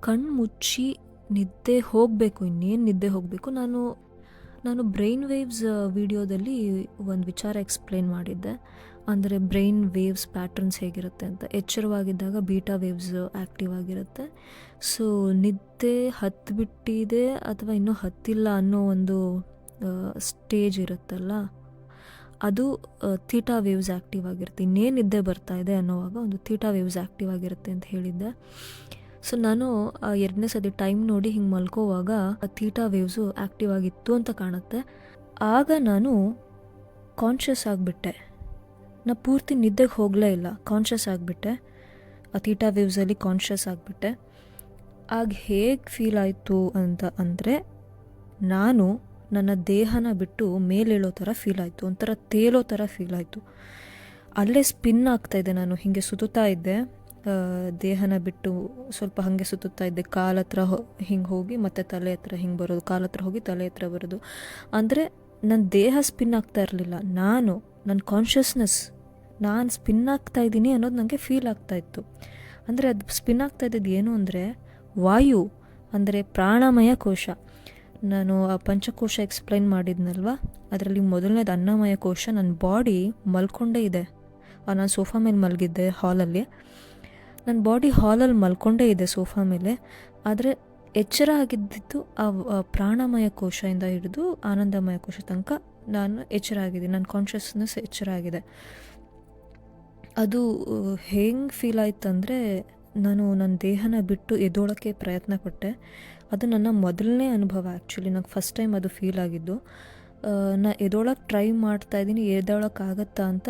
ಕಣ್ಣು ಮುಚ್ಚಿ ನಿದ್ದೆ ಹೋಗಬೇಕು, ಇನ್ನೇನು ನಿದ್ದೆ ಹೋಗಬೇಕು, ನಾನು ನಾನು ಬ್ರೈನ್ ವೇವ್ಸ್ ವಿಡಿಯೋದಲ್ಲಿ ಒಂದು ವಿಚಾರ ಎಕ್ಸ್ಪ್ಲೇನ್ ಮಾಡಿದ್ದೆ. ಅಂದರೆ ಬ್ರೈನ್ ವೇವ್ಸ್ ಪ್ಯಾಟ್ರನ್ಸ್ ಹೇಗಿರುತ್ತೆ ಅಂತ. ಎಚ್ಚರವಾಗಿದ್ದಾಗ ಬೀಟಾ ವೇವ್ಸ್ ಆ್ಯಕ್ಟಿವ್ ಆಗಿರುತ್ತೆ. ಸೊ, ನಿದ್ದೆ ಹತ್ತಿಬಿಟ್ಟಿದೆ ಅಥವಾ ಇನ್ನೂ ಹತ್ತಿಲ್ಲ ಅನ್ನೋ ಒಂದು ಸ್ಟೇಜ್ ಇರುತ್ತಲ್ಲ, ಅದು ಥೀಟಾ ವೇವ್ಸ್ ಆ್ಯಕ್ಟಿವ್ ಆಗಿರುತ್ತೆ. ಇನ್ನೇನು ನಿದ್ದೆ ಬರ್ತಾ ಇದೆ ಅನ್ನೋವಾಗ ಒಂದು ಥೀಟಾ ವೇವ್ಸ್ ಆ್ಯಕ್ಟಿವ್ ಆಗಿರುತ್ತೆ ಅಂತ ಹೇಳಿದ್ದೆ. ಸೊ ನಾನು ಎರಡನೇ ಸತಿ ಟೈಮ್ ನೋಡಿ ಹಿಂಗೆ ಮಲ್ಕೋವಾಗ ಥೀಟಾ ವೇವ್ಸು ಆ್ಯಕ್ಟಿವ್ ಆಗಿತ್ತು ಅಂತ ಕಾಣುತ್ತೆ. ಆಗ ನಾನು ಕಾನ್ಷಿಯಸ್ ಆಗಿಬಿಟ್ಟೆ. ನಾ ಪೂರ್ತಿ ನಿದ್ದೆಗೆ ಹೋಗಲೇ ಇಲ್ಲ ಕಾನ್ಷಿಯಸ್ ಆಗಿಬಿಟ್ಟೆ. ಆ ಥೀಟಾ ವೇವ್ಸಲ್ಲಿ ಕಾನ್ಷಿಯಸ್ ಆಗಿಬಿಟ್ಟೆ. ಆಗ ಹೇಗೆ ಫೀಲ್ ಆಯಿತು ಅಂತ ಅಂದರೆ, ನಾನು ನನ್ನ ದೇಹನ ಬಿಟ್ಟು ಮೇಲೇಳೋ ಥರ ಫೀಲ್ ಆಯಿತು, ಒಂಥರ ತೇಲೋ ಥರ ಫೀಲ್ ಆಯಿತು. ಅಲ್ಲೇ ಸ್ಪಿನ್ ಆಗ್ತಾ ಆಗ್ತಾಯಿದ್ದೆ ನಾನು, ಹೀಗೆ ಸುತ್ತಾ ಇದ್ದೆ. ದೇಹನ ಬಿಟ್ಟು ಸ್ವಲ್ಪ ಹಾಗೆ ಸುತ್ತಾ ಇದ್ದೆ. ಕಾಲ ಹತ್ರ ಹಿಂಗೆ ಹೋಗಿ ಮತ್ತೆ ತಲೆ ಹತ್ರ ಹಿಂಗೆ ಬರೋದು, ಕಾಲ ಹತ್ರ ಹೋಗಿ ತಲೆ ಹತ್ರ ಬರೋದು. ಅಂದರೆ ನನ್ನ ದೇಹ ಸ್ಪಿನ್ ಆಗ್ತಾ ಇರಲಿಲ್ಲ. ನಾನು ನನ್ನ ಕಾನ್ಷಿಯಸ್ನೆಸ್ ನಾನು ಸ್ಪಿನ್ ಆಗ್ತಾ ಇದ್ದೀನಿ ಅನ್ನೋದು ನನಗೆ ಫೀಲ್ ಆಗ್ತಾ ಇತ್ತು. ಅಂದರೆ ಅದು ಸ್ಪಿನ್ ಆಗ್ತಾ ಇದ್ದಿದ್ದು ಏನು ಅಂದರೆ ವಾಯು, ಅಂದರೆ ಪ್ರಾಣಮಯ ಕೋಶ. ನಾನು, ಆ, ಪಂಚಕೋಶ ಎಕ್ಸ್ಪ್ಲೈನ್ ಮಾಡಿದ್ನಲ್ವ? ಅದರಲ್ಲಿ ಮೊದಲನೇದು ಅನ್ನಮಯ ಕೋಶ ನನ್ನ ಬಾಡಿ ಮಲ್ಕೊಂಡೇ ಇದೆ. ನಾನು ಸೋಫಾ ಮೇಲೆ ಮಲಗಿದ್ದೆ ಹಾಲಲ್ಲಿ ನನ್ನ ಬಾಡಿ ಹಾಲಲ್ಲಿ ಮಲ್ಕೊಂಡೇ ಇದೆ ಸೋಫಾ ಮೇಲೆ. ಆದರೆ ಎಚ್ಚರ ಆಗಿದ್ದಿದ್ದು ಆ ಪ್ರಾಣಮಯ ಕೋಶದಿಂದ ಹಿಡಿದು ಆನಂದಮಯ ಕೋಶ ತನಕ ನಾನು ಎಚ್ಚರ ಆಗಿದ್ದೀನಿ. ನನ್ನ ಕಾನ್ಷಿಯಸ್ನೆಸ್ ಎಚ್ಚರ ಆಗಿದೆ. ಅದು ಹೆಂಗೆ ಫೀಲ್ ಆಯ್ತು ಅಂದರೆ ನಾನು ನನ್ನ ದೇಹನ ಬಿಟ್ಟು ಎದ್ದೋಳಕ್ಕೆ ಪ್ರಯತ್ನ ಪಟ್ಟೆ. ಅದು ನನ್ನ ಮೊದಲನೇ ಅನುಭವ ಆ್ಯಕ್ಚುಲಿ ನಂಗೆ ಫಸ್ಟ್ ಟೈಮ್ ಅದು ಫೀಲ್ ಆಗಿದ್ದು. ನಾ ಎದೋಳಕ್ಕೆ ಟ್ರೈ ಮಾಡ್ತಾ ಇದ್ದೀನಿ ಎದೊಳಕ್ಕಾಗತ್ತಾ ಅಂತ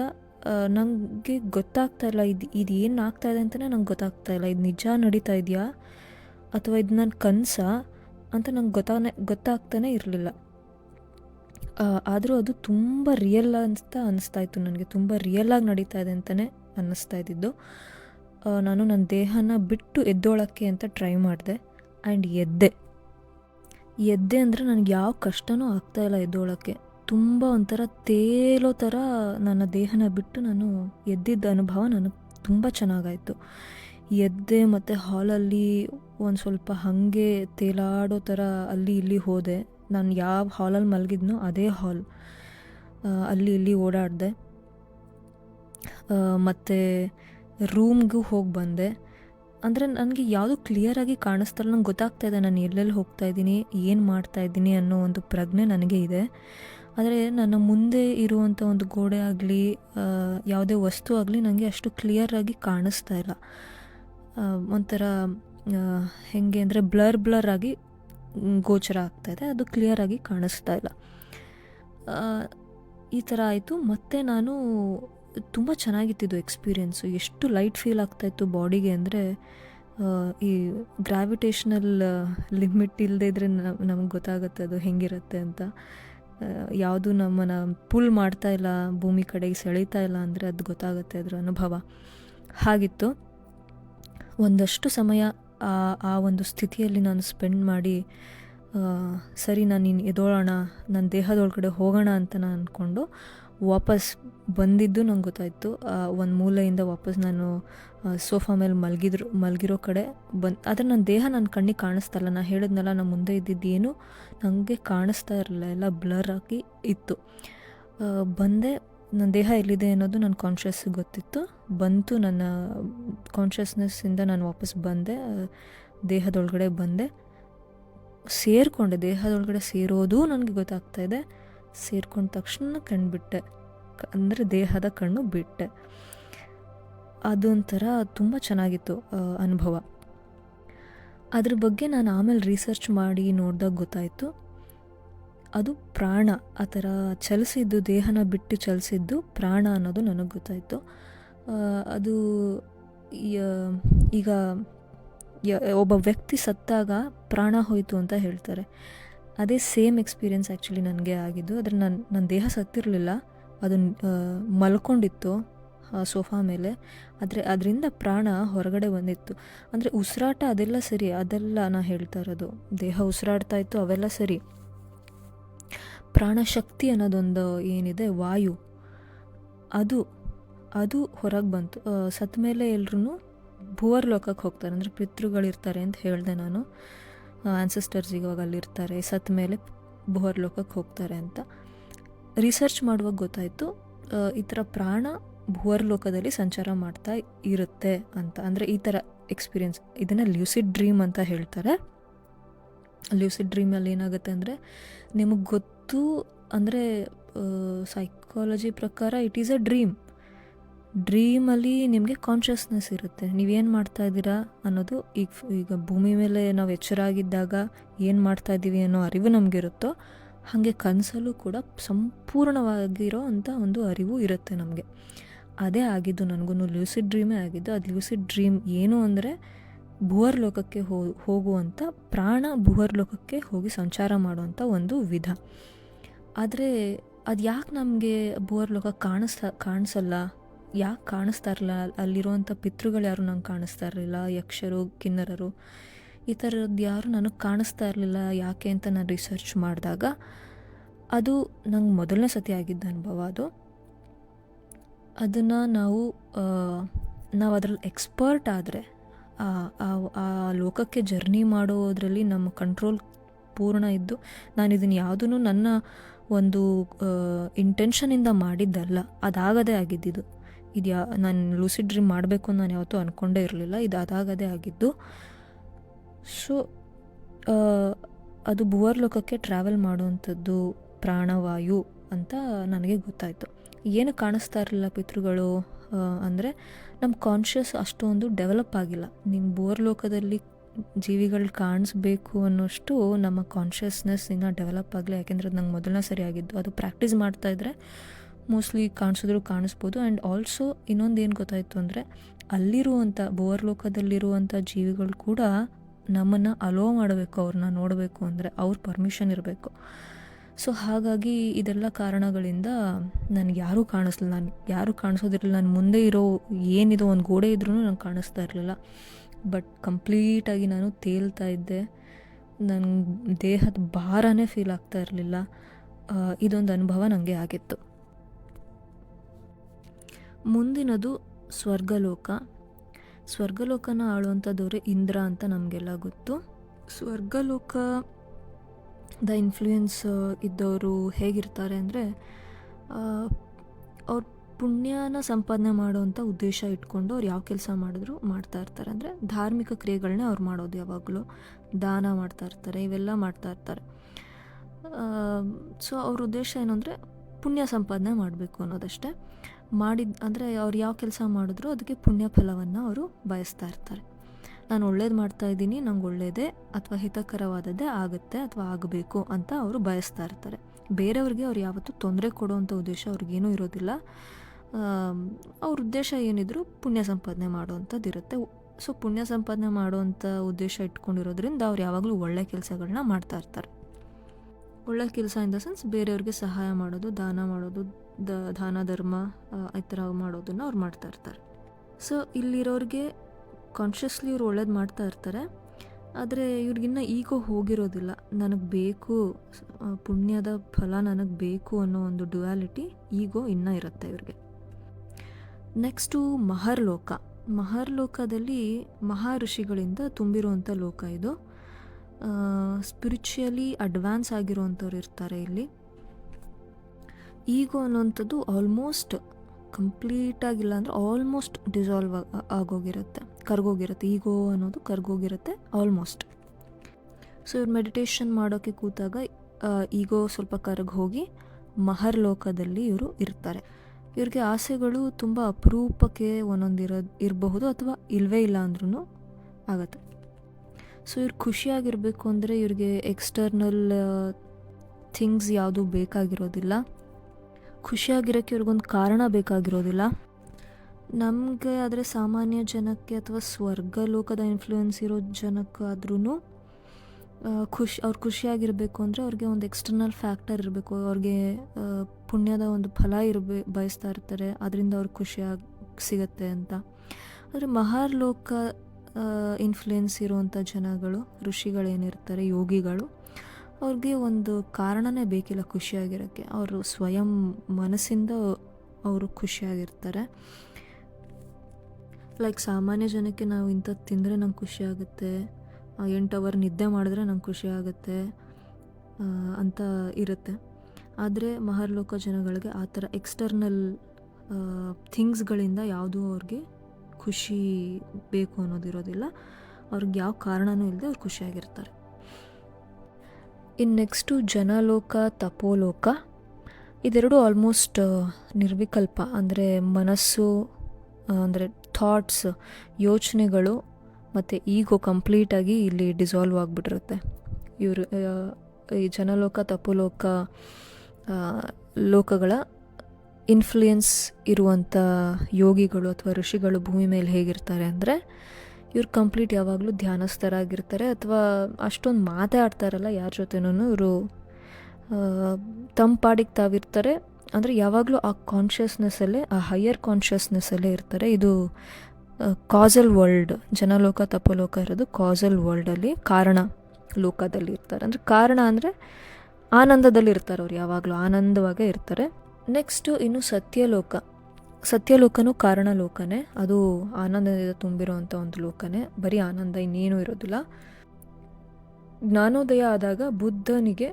ನನಗೆ ಗೊತ್ತಾಗ್ತಾ ಇಲ್ಲ. ಇದು ಇದು ಏನು ಆಗ್ತಾ ಇದೆ ಅಂತಲೇ ನಂಗೆ ಗೊತ್ತಾಗ್ತಾ ಇಲ್ಲ. ಇದು ನಿಜ ನಡೀತಾ ಇದೆಯಾ? ಅಥವಾ ಇದು ನನ್ನ ಕನಸ? ಅಂತ ನಂಗೆ ಗೊತ್ತಾನೆ, ಗೊತ್ತಾಗ್ತಾನೆ ಇರಲಿಲ್ಲ. ಆದರೂ ಅದು ತುಂಬ ರಿಯಲ್ ಅಂತ ಅನ್ನಿಸ್ತಾ ಇತ್ತು ನನಗೆ ತುಂಬ ಆಗಿ ನಡೀತಾ ಇದೆ ಅಂತಲೇ ಅನ್ನಿಸ್ತಾ ಇದ್ದಿದ್ದು. ನಾನು ನನ್ನ ದೇಹನ ಬಿಟ್ಟು ಎದ್ದೋಳಕ್ಕೆ ಅಂತ ಟ್ರೈ ಮಾಡಿದೆ ಆ್ಯಂಡ್ ಎದ್ದೆ. ಎದ್ದೆ ಅಂದರೆ ನನಗೆ ಯಾವ ಕಷ್ಟನೂ ಆಗ್ತಾಯಿಲ್ಲ ಎದ್ದೋಳಕ್ಕೆ. ತುಂಬ ಒಂಥರ ತೇಲೋ ಥರ ನನ್ನ ದೇಹನ ಬಿಟ್ಟು ನಾನು ಎದ್ದಿದ್ದ ಅನುಭವ ನನಗೆ ತುಂಬ ಚೆನ್ನಾಗಾಯಿತು. ಎದ್ದೆ ಮತ್ತು ಹಾಲಲ್ಲಿ ಒಂದು ಸ್ವಲ್ಪ ಹಾಗೆ ತೇಲಾಡೋ ಥರ ಅಲ್ಲಿ ಇಲ್ಲಿ ಹೋದೆ. ನಾನು ಯಾವ ಹಾಲಲ್ಲಿ ಮಲಗಿದ್ನೋ ಅದೇ ಹಾಲ್ ಅಲ್ಲಿ ಇಲ್ಲಿ ಓಡಾಡಿದೆ. ಮತ್ತು ರೂಮ್ಗೂ ಹೋಗಿ ಬಂದೆ. ಅಂದರೆ ನನಗೆ ಯಾವುದೂ ಕ್ಲಿಯರಾಗಿ ಕಾಣಿಸ್ತಲ್ಲ ನಂಗೆ ಗೊತ್ತಾಗ್ತಾ ಇದೆ ನಾನು ಎಲ್ಲೆಲ್ಲಿ ಹೋಗ್ತಾ ಇದ್ದೀನಿ, ಏನು ಮಾಡ್ತಾ ಇದ್ದೀನಿ ಅನ್ನೋ ಒಂದು ಪ್ರಜ್ಞೆ ನನಗೆ ಇದೆ. ಆದರೆ ನನ್ನ ಮುಂದೆ ಇರುವಂಥ ಒಂದು ಗೋಡೆ ಆಗಲಿ ಯಾವುದೇ ವಸ್ತು ಆಗಲಿ ನನಗೆ ಅಷ್ಟು ಕ್ಲಿಯರಾಗಿ ಕಾಣಿಸ್ತಾ ಇಲ್ಲ. ಒಂಥರ ಹೆಂಗೆ ಅಂದರೆ ಬ್ಲರ್ ಬ್ಲರ್ ಆಗಿ ಗೋಚರ ಆಗ್ತಾ ಇದೆ. ಅದು ಕ್ಲಿಯರಾಗಿ ಕಾಣಿಸ್ತಾ ಇಲ್ಲ. ಈ ಥರ ಆಯಿತು. ಮತ್ತೆ ನಾನು ತುಂಬ ಚೆನ್ನಾಗಿತ್ತಿದ್ದು ಎಕ್ಸ್ಪೀರಿಯೆನ್ಸು. ಎಷ್ಟು ಲೈಟ್ ಫೀಲ್ ಆಗ್ತಾಯಿತ್ತು ಬಾಡಿಗೆ ಅಂದರೆ ಈ ಗ್ರಾವಿಟೇಷನಲ್ ಲಿಮಿಟ್ ಇಲ್ಲದೆ ಇದ್ದರೆ ನಮಗೆ ಗೊತ್ತಾಗುತ್ತೆ ಅದು ಹೆಂಗಿರುತ್ತೆ ಅಂತ. ಯಾವುದು ನಮ್ಮನ್ನು ಪುಲ್ ಮಾಡ್ತಾ ಇಲ್ಲ, ಭೂಮಿ ಕಡೆಗೆ ಸೆಳೀತಾ ಇಲ್ಲ ಅಂದರೆ ಅದು ಗೊತ್ತಾಗುತ್ತೆ ಅದರ ಅನುಭವ. ಹಾಗಿತ್ತು. ಒಂದಷ್ಟು ಸಮಯ ಆ ಆ ಒಂದು ಸ್ಥಿತಿಯಲ್ಲಿ ನಾನು ಸ್ಪೆಂಡ್ ಮಾಡಿ ಸರಿ ನಾನು ಇನ್ನು ಎದೋಳೋಣ, ನನ್ನ ದೇಹದೊಳಗಡೆ ಹೋಗೋಣ ಅಂತ ನಾನು ಅಂದ್ಕೊಂಡು ವಾಪಸ್ ಬಂದಿದ್ದು ನಂಗೆ ಗೊತ್ತಾಯಿತು. ಒಂದು ಮೂಲೆಯಿಂದ ವಾಪಸ್ ನಾನು ಸೋಫಾ ಮೇಲೆ ಮಲಗಿದ್ರು, ಮಲಗಿರೋ ಕಡೆ ಬಂದು, ಆದರೆ ನನ್ನ ದೇಹ ನನ್ನ ಕಣ್ಣಿಗೆ ಕಾಣಿಸ್ತಾ ಇಲ್ಲ. ನಾನು ಹೇಳಿದ್ನಲ್ಲ ನಾನು ಮುಂದೆ ಇದ್ದಿದ್ದೇನು ನನಗೆ ಕಾಣಿಸ್ತಾ ಇರಲಿಲ್ಲ. ಎಲ್ಲ ಬ್ಲರ್ ಆಗಿ ಇತ್ತು. ಬಂದೆ ನನ್ನ ದೇಹ ಎಲ್ಲಿದೆ ಅನ್ನೋದು ನನ್ನ ಕಾನ್ಷಿಯಸ್ ಗೊತ್ತಿತ್ತು. ಬಂತು ನನ್ನ ಕಾನ್ಷಿಯಸ್ನೆಸ್ಸಿಂದ ನಾನು ವಾಪಸ್ ಬಂದೆ ದೇಹದೊಳಗಡೆ ಬಂದೆ. ಸೇರಿಕೊಂಡೆ, ದೇಹದೊಳಗಡೆ ಸೇರೋದು ನನಗೆ ಗೊತ್ತಾಗ್ತಾ ಇದೆ. ಸೇರ್ಕೊಂಡ ತಕ್ಷಣ ಕಣ್ಣು ಬಿಟ್ಟೆ ಅಂದರೆ ದೇಹದ ಕಣ್ಣು ಬಿಟ್ಟೆ. ಅದೊಂಥರ ತುಂಬ ಚೆನ್ನಾಗಿತ್ತು ಅನುಭವ. ಅದ್ರ ಬಗ್ಗೆ ನಾನು ಆಮೇಲೆ ರಿಸರ್ಚ್ ಮಾಡಿ ನೋಡಿದಾಗ ಗೊತ್ತಾಯಿತು. ಅದು ಪ್ರಾಣ, ಆ ಥರ ಚಲಿಸಿದ್ದು, ದೇಹನ ಬಿಟ್ಟು ಚಲಿಸಿದ್ದು ಪ್ರಾಣ ಅನ್ನೋದು ನನಗೆ ಗೊತ್ತಾಯಿತು. ಅದು ಈಗ ಒಬ್ಬ ವ್ಯಕ್ತಿ ಸತ್ತಾಗ ಪ್ರಾಣ ಹೋಯಿತು ಅಂತ ಹೇಳ್ತಾರೆ. ಅದೇ ಸೇಮ್ ಎಕ್ಸ್ಪೀರಿಯೆನ್ಸ್ ಆ್ಯಕ್ಚುಲಿ ನನಗೆ ಆಗಿದ್ದು. ಆದರೆ ನನ್ನ ನನ್ನ ದೇಹ ಸತ್ತಿರಲಿಲ್ಲ. ಅದು ಮಲ್ಕೊಂಡಿತ್ತು ಸೋಫಾ ಮೇಲೆ. ಆದರೆ ಅದರಿಂದ ಪ್ರಾಣ ಹೊರಗಡೆ ಬಂದಿತ್ತು. ಅಂದರೆ ಉಸಿರಾಟ ಅದೆಲ್ಲ ಸರಿ, ಅದೆಲ್ಲ ನಾ ಹೇಳ್ತಾ ಇರೋದು. ದೇಹ ಉಸಿರಾಡ್ತಾ ಇತ್ತು, ಅವೆಲ್ಲ ಸರಿ. ಪ್ರಾಣಶಕ್ತಿ ಅನ್ನೋದೊಂದು ಏನಿದೆ? ವಾಯು. ಅದು ಅದು ಹೊರಗೆ ಬಂತು. ಸತ್ತ ಮೇಲೆ ಎಲ್ಲರೂ ಭುವರ್ ಲೋಕಕ್ಕೆ ಹೋಗ್ತಾರೆ. ಅಂದರೆ ಪಿತೃಗಳಿರ್ತಾರೆ ಅಂತ ಹೇಳಿದೆ ನಾನು. ಆನ್ಸಿಸ್ಟರ್ಸ್ ಇವಾಗ ಅಲ್ಲಿರ್ತಾರೆ ಸತ್ತ ಮೇಲೆ ಭುವರ್ ಲೋಕಕ್ಕೆ ಹೋಗ್ತಾರೆ ಅಂತ. ರಿಸರ್ಚ್ ಮಾಡುವಾಗ ಗೊತ್ತಾಯಿತು ಈ ಥರ ಪ್ರಾಣ ಭುವರ್ ಲೋಕದಲ್ಲಿ ಸಂಚಾರ ಮಾಡ್ತಾ ಇರುತ್ತೆ ಅಂತ. ಅಂದರೆ ಈ ಥರ ಎಕ್ಸ್ಪೀರಿಯನ್ಸ್ ಇದನ್ನು ಲ್ಯೂಸಿಡ್ ಡ್ರೀಮ್ ಅಂತ ಹೇಳ್ತಾರೆ. ಲ್ಯೂಸಿಡ್ ಡ್ರೀಮಲ್ಲಿ ಏನಾಗುತ್ತೆ ಅಂದರೆ, ನಿಮಗೆ ಗೊತ್ತು ಅಂದರೆ ಸೈಕಾಲಜಿ ಪ್ರಕಾರ ಇಟ್ ಈಸ್ ಅ ಡ್ರೀಮ್ ಡ್ರೀಮಲ್ಲಿ ನಿಮಗೆ ಕಾನ್ಷಿಯಸ್ನೆಸ್ ಇರುತ್ತೆ. ನೀವೇನು ಮಾಡ್ತಾ ಇದ್ದೀರಾ ಅನ್ನೋದು ಈಗ ಈಗ ಭೂಮಿ ಮೇಲೆ ನಾವು ಎಚ್ಚರಾಗಿದ್ದಾಗ ಏನು ಮಾಡ್ತಾ ಇದ್ದೀವಿ ಅನ್ನೋ ಅರಿವು ನಮಗಿರುತ್ತೋ ಹಾಗೆ ಕನಸಲ್ಲೂ ಕೂಡ ಸಂಪೂರ್ಣವಾಗಿರೋ ಅಂಥ ಒಂದು ಅರಿವು ಇರುತ್ತೆ ನಮಗೆ. ಅದೇ ಆಗಿದ್ದು ನನಗೂ ಲ್ಯೂಸಿಡ್ ಡ್ರೀಮೇ ಆಗಿದ್ದು ಅದು ಲ್ಯೂಸಿಡ್ ಡ್ರೀಮ್ ಏನು ಅಂದರೆ ಭೂವರ್ ಲೋಕಕ್ಕೆ ಹೋ ಹೋಗುವಂಥ ಪ್ರಾಣ ಭೂವರ್ ಲೋಕಕ್ಕೆ ಹೋಗಿ ಸಂಚಾರ ಮಾಡುವಂಥ ಒಂದು ವಿಧ. ಆದರೆ ಅದು ಯಾಕೆ ನಮಗೆ ಭೂವರ್ ಲೋಕ ಕಾಣಿಸ್ತಾ ಕಾಣಿಸಲ್ಲ? ಯಾಕೆ ಕಾಣಿಸ್ತಾ ಇರಲಿಲ್ಲ? ಅಲ್ಲಿರುವಂಥ ಪಿತೃಗಳು ಯಾರು ನಂಗೆ ಕಾಣಿಸ್ತಾ ಇರಲಿಲ್ಲ, ಯಕ್ಷರು, ಕಿನ್ನರರು, ಈ ಥರದ್ದು ಯಾರು ನನಗೆ ಕಾಣಿಸ್ತಾ ಇರಲಿಲ್ಲ, ಯಾಕೆ ಅಂತ ನಾನು ರಿಸರ್ಚ್ ಮಾಡಿದಾಗ, ಅದು ನಂಗೆ ಮೊದಲನೇ ಸತಿ ಆಗಿದ್ದ ಅನುಭವ ಅದು. ಅದನ್ನು ನಾವು ನಾವು ಅದರಲ್ಲಿ ಎಕ್ಸ್ಪರ್ಟ್ ಆದರೆ, ಆ- ಲೋಕಕ್ಕೆ ಜರ್ನಿ ಮಾಡೋದ್ರಲ್ಲಿ ನಮ್ಮ ಕಂಟ್ರೋಲ್ ಪೂರ್ಣ ಇದ್ದು, ನಾನು ಇದನ್ನು ಯಾವುದೂ ನನ್ನ ಒಂದು ಇಂಟೆನ್ಷನಿಂದ ಮಾಡಿದ್ದಲ್ಲ, ಅದಾಗದೇ ಆಗಿದ್ದಿದ್ದು. ಇದು ಯಾ ನಾನು ಲೂಸಿಡ್ ಡ್ರೀಮ್ ಮಾಡಬೇಕು ಅಂತ ನಾನು ಯಾವತ್ತೂ ಅಂದ್ಕೊಂಡೇ ಇರಲಿಲ್ಲ. ಇದು ಅದಾಗದೇ ಆಗಿದ್ದು ಸೊ ಅದು ಭುವರ್ಲೋಕಕ್ಕೆ ಟ್ರಾವೆಲ್ ಮಾಡುವಂಥದ್ದು ಪ್ರಾಣವಾಯು ಅಂತ ನನಗೆ ಗೊತ್ತಾಯಿತು. ಏನು ಕಾಣಿಸ್ತಾ ಇರಲಿಲ್ಲ ಪಿತೃಗಳು ಅಂದರೆ ನಮ್ಮ ಕಾನ್ಷಿಯಸ್ ಅಷ್ಟೊಂದು ಡೆವಲಪ್ ಆಗಿಲ್ಲ. ನಿಮ್ಮ ಭುವರ್ಲೋಕದಲ್ಲಿ ಜೀವಿಗಳು ಕಾಣಿಸ್ಬೇಕು ಅನ್ನೋಷ್ಟು ನಮ್ಮ ಕಾನ್ಷಿಯಸ್ನೆಸ್ ಇನ್ನೂ ಡೆವಲಪ್ ಆಗಲಿ, ಯಾಕೆಂದರೆ ಅದು ನಂಗೆ ಮೊದಲನೇ ಸರಿ ಆಗಿದ್ದು ಅದು ಪ್ರಾಕ್ಟೀಸ್ ಮಾಡ್ತಾಯಿದ್ರೆ ಮೋಸ್ಟ್ಲಿ ಕಾಣಿಸಿದ್ರು, ಕಾಣಿಸ್ಬೋದು. ಆ್ಯಂಡ್ ಆಲ್ಸೋ ಇನ್ನೊಂದು ಏನು ಗೊತ್ತಾಯಿತು ಅಂದರೆ ಅಲ್ಲಿರುವಂಥ ಭುವರ್ಲೋಕದಲ್ಲಿರುವಂಥ ಜೀವಿಗಳು ಕೂಡ ನಮ್ಮನ್ನು ಅಲೋ ಮಾಡಬೇಕು ಅವ್ರನ್ನ ನೋಡಬೇಕು ಅಂದರೆ ಅವ್ರ ಪರ್ಮಿಷನ್ ಇರಬೇಕು. ಸೊ ಹಾಗಾಗಿ ಇದೆಲ್ಲ ಕಾರಣಗಳಿಂದ ನನಗೆ ಯಾರೂ ಕಾಣಿಸ್ಲಿಲ್ಲ. ನಾನು ಯಾರೂ ಕಾಣಿಸೋದಿರಲಿಲ್ಲ. ನಾನು ಮುಂದೆ ಇರೋ ಏನಿದೋ, ಒಂದು ಗೋಡೆ ಇದ್ರೂ ನಂಗೆ ಕಾಣಿಸ್ತಾ ಇರಲಿಲ್ಲ. ಬಟ್ ಕಂಪ್ಲೀಟಾಗಿ ನಾನು ತೇಲ್ತಾ ಇದ್ದೆ. ನನ್ನ ದೇಹದ ಭಾರನೇ ಫೀಲ್ ಆಗ್ತಾ ಇರಲಿಲ್ಲ. ಇದೊಂದು ಅನುಭವ ನನಗೆ ಆಗಿತ್ತು. ಮುಂದಿನದು ಸ್ವರ್ಗಲೋಕ. ಸ್ವರ್ಗಲೋಕನ ಆಳುವಂಥದ್ದವರೇ ಇಂದ್ರ ಅಂತ ನಮಗೆಲ್ಲ ಗೊತ್ತು. ಸ್ವರ್ಗಲೋಕದ ಇನ್ಫ್ಲೂಯೆನ್ಸ್ ಇದ್ದವರು ಹೇಗಿರ್ತಾರೆ ಅಂದರೆ ಅವ್ರ ಪುಣ್ಯನ ಸಂಪಾದನೆ ಮಾಡೋವಂಥ ಉದ್ದೇಶ ಇಟ್ಕೊಂಡು ಅವ್ರು ಯಾವ ಕೆಲಸ ಮಾಡಿದ್ರು ಮಾಡ್ತಾ ಇರ್ತಾರೆ. ಅಂದರೆ ಧಾರ್ಮಿಕ ಕ್ರಿಯೆಗಳನ್ನೇ ಅವ್ರು ಮಾಡೋದು ಯಾವಾಗಲೂ. ದಾನ ಮಾಡ್ತಾ ಇರ್ತಾರೆ, ಇವೆಲ್ಲ ಮಾಡ್ತಾ ಇರ್ತಾರೆ. ಸೊ ಅವ್ರ ಉದ್ದೇಶ ಏನು ಅಂದರೆ ಪುಣ್ಯ ಸಂಪಾದನೆ ಮಾಡಬೇಕು ಅನ್ನೋದಷ್ಟೇ. ಮಾಡಿದ, ಅಂದರೆ ಅವ್ರು ಯಾವ ಕೆಲಸ ಮಾಡಿದ್ರು ಅದಕ್ಕೆ ಪುಣ್ಯ ಫಲವನ್ನು ಅವರು ಬಯಸ್ತಾ ಇರ್ತಾರೆ. ನಾನು ಒಳ್ಳೇದು ಮಾಡ್ತಾ ಇದ್ದೀನಿ, ನಂಗೆ ಒಳ್ಳೆಯದೇ ಅಥವಾ ಹಿತಕರವಾದದ್ದೇ ಆಗುತ್ತೆ ಅಥವಾ ಆಗಬೇಕು ಅಂತ ಅವರು ಬಯಸ್ತಾ ಇರ್ತಾರೆ. ಬೇರೆಯವ್ರಿಗೆ ಅವ್ರು ಯಾವತ್ತೂ ತೊಂದರೆ ಕೊಡುವಂಥ ಉದ್ದೇಶ ಅವ್ರಿಗೇನೂ ಇರೋದಿಲ್ಲ. ಅವ್ರ ಉದ್ದೇಶ ಏನಿದ್ರು ಪುಣ್ಯ ಸಂಪಾದನೆ ಮಾಡುವಂಥದ್ದು ಇರುತ್ತೆ. ಸೊ ಪುಣ್ಯ ಸಂಪಾದನೆ ಮಾಡುವಂಥ ಉದ್ದೇಶ ಇಟ್ಕೊಂಡಿರೋದ್ರಿಂದ ಅವ್ರು ಯಾವಾಗಲೂ ಒಳ್ಳೆ ಕೆಲಸಗಳನ್ನ ಮಾಡ್ತಾ ಇರ್ತಾರೆ. ಒಳ್ಳೆ ಕೆಲಸ ಇನ್ ದ ಸೆನ್ಸ್ ಬೇರೆಯವ್ರಿಗೆ ಸಹಾಯ ಮಾಡೋದು, ದಾನ ಮಾಡೋದು, ದ, ದಾನ, ಧರ್ಮ ಈ ಥರ ಮಾಡೋದನ್ನು ಅವ್ರು ಮಾಡ್ತಾ ಇರ್ತಾರೆ. ಸೊ ಇಲ್ಲಿರೋರಿಗೆ ಕಾನ್ಷಿಯಸ್ಲಿ ಇವ್ರು ಒಳ್ಳೇದು ಮಾಡ್ತಾ ಇರ್ತಾರೆ. ಆದರೆ ಇವ್ರಿಗಿನ್ನ ಈಗೋ ಹೋಗಿರೋದಿಲ್ಲ. ನನಗೆ ಬೇಕು ಪುಣ್ಯದ ಫಲ ನನಗೆ ಬೇಕು ಅನ್ನೋ ಒಂದು ಡ್ಯುಯಾಲಿಟಿ ಈಗೋ ಇನ್ನೂ ಇರುತ್ತೆ ಇವ್ರಿಗೆ. ನೆಕ್ಸ್ಟು ಮಹರ್ಲೋಕ. ಮಹರ್ಲೋಕದಲ್ಲಿ ಮಹರ್ಷಿಗಳಿಂದ ತುಂಬಿರುವಂಥ ಲೋಕ ಇದು. ಸ್ಪಿರಿಚುಯಲಿ ಅಡ್ವಾನ್ಸ್ ಆಗಿರುವಂಥವ್ರು ಇರ್ತಾರೆ ಇಲ್ಲಿ. ಈಗೋ ಅನ್ನೋವಂಥದ್ದು ಆಲ್ಮೋಸ್ಟ್ ಕಂಪ್ಲೀಟಾಗಿಲ್ಲ ಅಂದರೆ ಆಲ್ಮೋಸ್ಟ್ ಡಿಸಾಲ್ವ್ ಆಗೋಗಿರುತ್ತೆ, ಕರ್ಗೋಗಿರುತ್ತೆ. ಈಗೋ ಅನ್ನೋದು ಕರ್ಗೋಗಿರುತ್ತೆ ಆಲ್ಮೋಸ್ಟ್ ಸೊ ಇವ್ರು ಮೆಡಿಟೇಷನ್ ಮಾಡೋಕ್ಕೆ ಕೂತಾಗ ಈಗೋ ಸ್ವಲ್ಪ ಕರ್ಗ ಹೋಗಿ ಮಹರ್ ಲೋಕದಲ್ಲಿ ಇವರು ಇರ್ತಾರೆ. ಇವ್ರಿಗೆ ಆಸೆಗಳು ತುಂಬ ಅಪರೂಪಕ್ಕೆ ಒಂದೊಂದು ಇರೋ ಇರಬಹುದು ಅಥವಾ ಇಲ್ಲವೇ ಇಲ್ಲ ಅಂದ್ರೂ ಆಗತ್ತೆ. ಸೊ ಇವ್ರು ಖುಷಿಯಾಗಿರಬೇಕು ಅಂದರೆ ಇವ್ರಿಗೆ ಎಕ್ಸ್ಟರ್ನಲ್ ಥಿಂಗ್ಸ್ ಯಾವುದೂ ಬೇಕಾಗಿರೋದಿಲ್ಲ. ಖುಷಿಯಾಗಿರೋಕ್ಕೆ ಇವ್ರಿಗೊಂದು ಕಾರಣ ಬೇಕಾಗಿರೋದಿಲ್ಲ. ನಮಗೆ ಆದರೆ ಸಾಮಾನ್ಯ ಜನಕ್ಕೆ ಅಥವಾ ಸ್ವರ್ಗ ಲೋಕದ ಇನ್ಫ್ಲೂಯೆನ್ಸ್ ಇರೋ ಜನಕ್ಕಾದ್ರೂ ಖುಷಿ, ಅವ್ರು ಖುಷಿಯಾಗಿರಬೇಕು ಅಂದರೆ ಅವ್ರಿಗೆ ಒಂದು ಎಕ್ಸ್ಟರ್ನಲ್ ಫ್ಯಾಕ್ಟರ್ ಇರಬೇಕು. ಅವ್ರಿಗೆ ಪುಣ್ಯದ ಒಂದು ಫಲ ಇರಬೇ, ಬಯಸ್ತಾ ಇರ್ತಾರೆ. ಅದರಿಂದ ಅವ್ರಿಗೆ ಖುಷಿಯಾಗಿ ಸಿಗತ್ತೆ ಅಂತ. ಆದರೆ ಮಹಾರ್ಲೋಕ ಇನ್ಫ್ಲುಯೆನ್ಸ್ ಇರುವಂಥ ಜನಗಳು, ಋಷಿಗಳೇನಿರ್ತಾರೆ, ಯೋಗಿಗಳು, ಅವ್ರಿಗೆ ಒಂದು ಕಾರಣನೇ ಬೇಕಿಲ್ಲ ಖುಷಿಯಾಗಿರೋಕ್ಕೆ. ಅವರು ಸ್ವಯಂ ಮನಸ್ಸಿಂದ ಅವರು ಖುಷಿಯಾಗಿರ್ತಾರೆ. ಲೈಕ್ ಸಾಮಾನ್ಯ ಜನಕ್ಕೆ ನಾವು ಇಂಥದ್ದು ತಿಂದರೆ ನಂಗೆ ಖುಷಿ ಆಗುತ್ತೆ ಎಂಟು ಅವರ್ ನಿದ್ದೆ ಮಾಡಿದ್ರೆ ನಂಗೆ ಖುಷಿ ಆಗುತ್ತೆ ಅಂತ ಇರುತ್ತೆ. ಆದರೆ ಮಹರ್ಲೋಕ ಜನಗಳಿಗೆ ಆ ಥರ ಎಕ್ಸ್ಟರ್ನಲ್ ಥಿಂಗ್ಸ್ಗಳಿಂದ ಯಾವುದೂ ಅವ್ರಿಗೆ ಖುಷಿ ಬೇಕು ಅನ್ನೋದಿರೋದಿಲ್ಲ. ಅವ್ರಿಗೆ ಯಾವ ಕಾರಣನೂ ಇಲ್ಲದೆ ಅವ್ರು ಖುಷಿಯಾಗಿರ್ತಾರೆ. ಇನ್ನು ನೆಕ್ಸ್ಟು ಜನಲೋಕ, ತಪೋಲೋಕ. ಇದೆರಡು ಆಲ್ಮೋಸ್ಟ್ ನಿರ್ವಿಕಲ್ಪ. ಅಂದರೆ ಮನಸ್ಸು ಅಂದರೆ ಥಾಟ್ಸ್ ಯೋಚನೆಗಳು ಮತ್ತು ಈಗೋ ಕಂಪ್ಲೀಟಾಗಿ ಇಲ್ಲಿ ಡಿಸಾಲ್ವ್ ಆಗಿಬಿಟ್ಟಿರುತ್ತೆ. ಇವರು ಈ ಜನಲೋಕ, ತಪೋಲೋಕ ಲೋಕಗಳ ಇನ್ಫ್ಲೂಯೆನ್ಸ್ ಇರುವಂಥ ಯೋಗಿಗಳು ಅಥವಾ ಋಷಿಗಳು ಭೂಮಿ ಮೇಲೆ ಹೇಗಿರ್ತಾರೆ ಅಂದರೆ ಇವ್ರು ಕಂಪ್ಲೀಟ್ ಯಾವಾಗಲೂ ಧ್ಯಾನಸ್ಥರಾಗಿರ್ತಾರೆ ಅಥವಾ ಅಷ್ಟೊಂದು ಮಾತಾಡ್ತಾರಲ್ಲ ಯಾರ ಜೊತೆನೂ ಇವರು ತಮ್ಮ ಪಾಡಿಗೆ ತಾವಿರ್ತಾರೆ. ಅಂದರೆ ಯಾವಾಗಲೂ ಆ ಕಾನ್ಷಿಯಸ್ನೆಸ್ಸಲ್ಲೇ ಆ ಹೈಯರ್ ಕಾನ್ಷಿಯಸ್ನೆಸ್ಸಲ್ಲೇ ಇರ್ತಾರೆ. ಇದು ಕಾಸಲ್ ವರ್ಲ್ಡ್ ಜನಲೋಕ, ತಪೋಲೋಕ ಇರೋದು ಕಾಸಲ್ ವರ್ಲ್ಡಲ್ಲಿ ಕಾರಣ ಲೋಕದಲ್ಲಿ ಇರ್ತಾರೆ ಅಂದರೆ ಕಾರಣ ಅಂದರೆ ಆನಂದದಲ್ಲಿ ಇರ್ತಾರೆ ಅವ್ರು ಯಾವಾಗಲೂ, ಆನಂದವಾಗೇ ಇರ್ತಾರೆ. ನೆಕ್ಸ್ಟು ಇನ್ನು ಸತ್ಯಲೋಕ. ಸತ್ಯಲೋಕನೂ ಕಾರಣ ಲೋಕನೇ ಅದು ಆನಂದದಿಂದ ತುಂಬಿರೋವಂಥ ಒಂದು ಲೋಕನೇ. ಬರೀ ಆನಂದ ಇನ್ನೇನೂ ಇರೋದಿಲ್ಲ. ಜ್ಞಾನೋದಯ ಆದಾಗ ಬುದ್ಧನಿಗೆ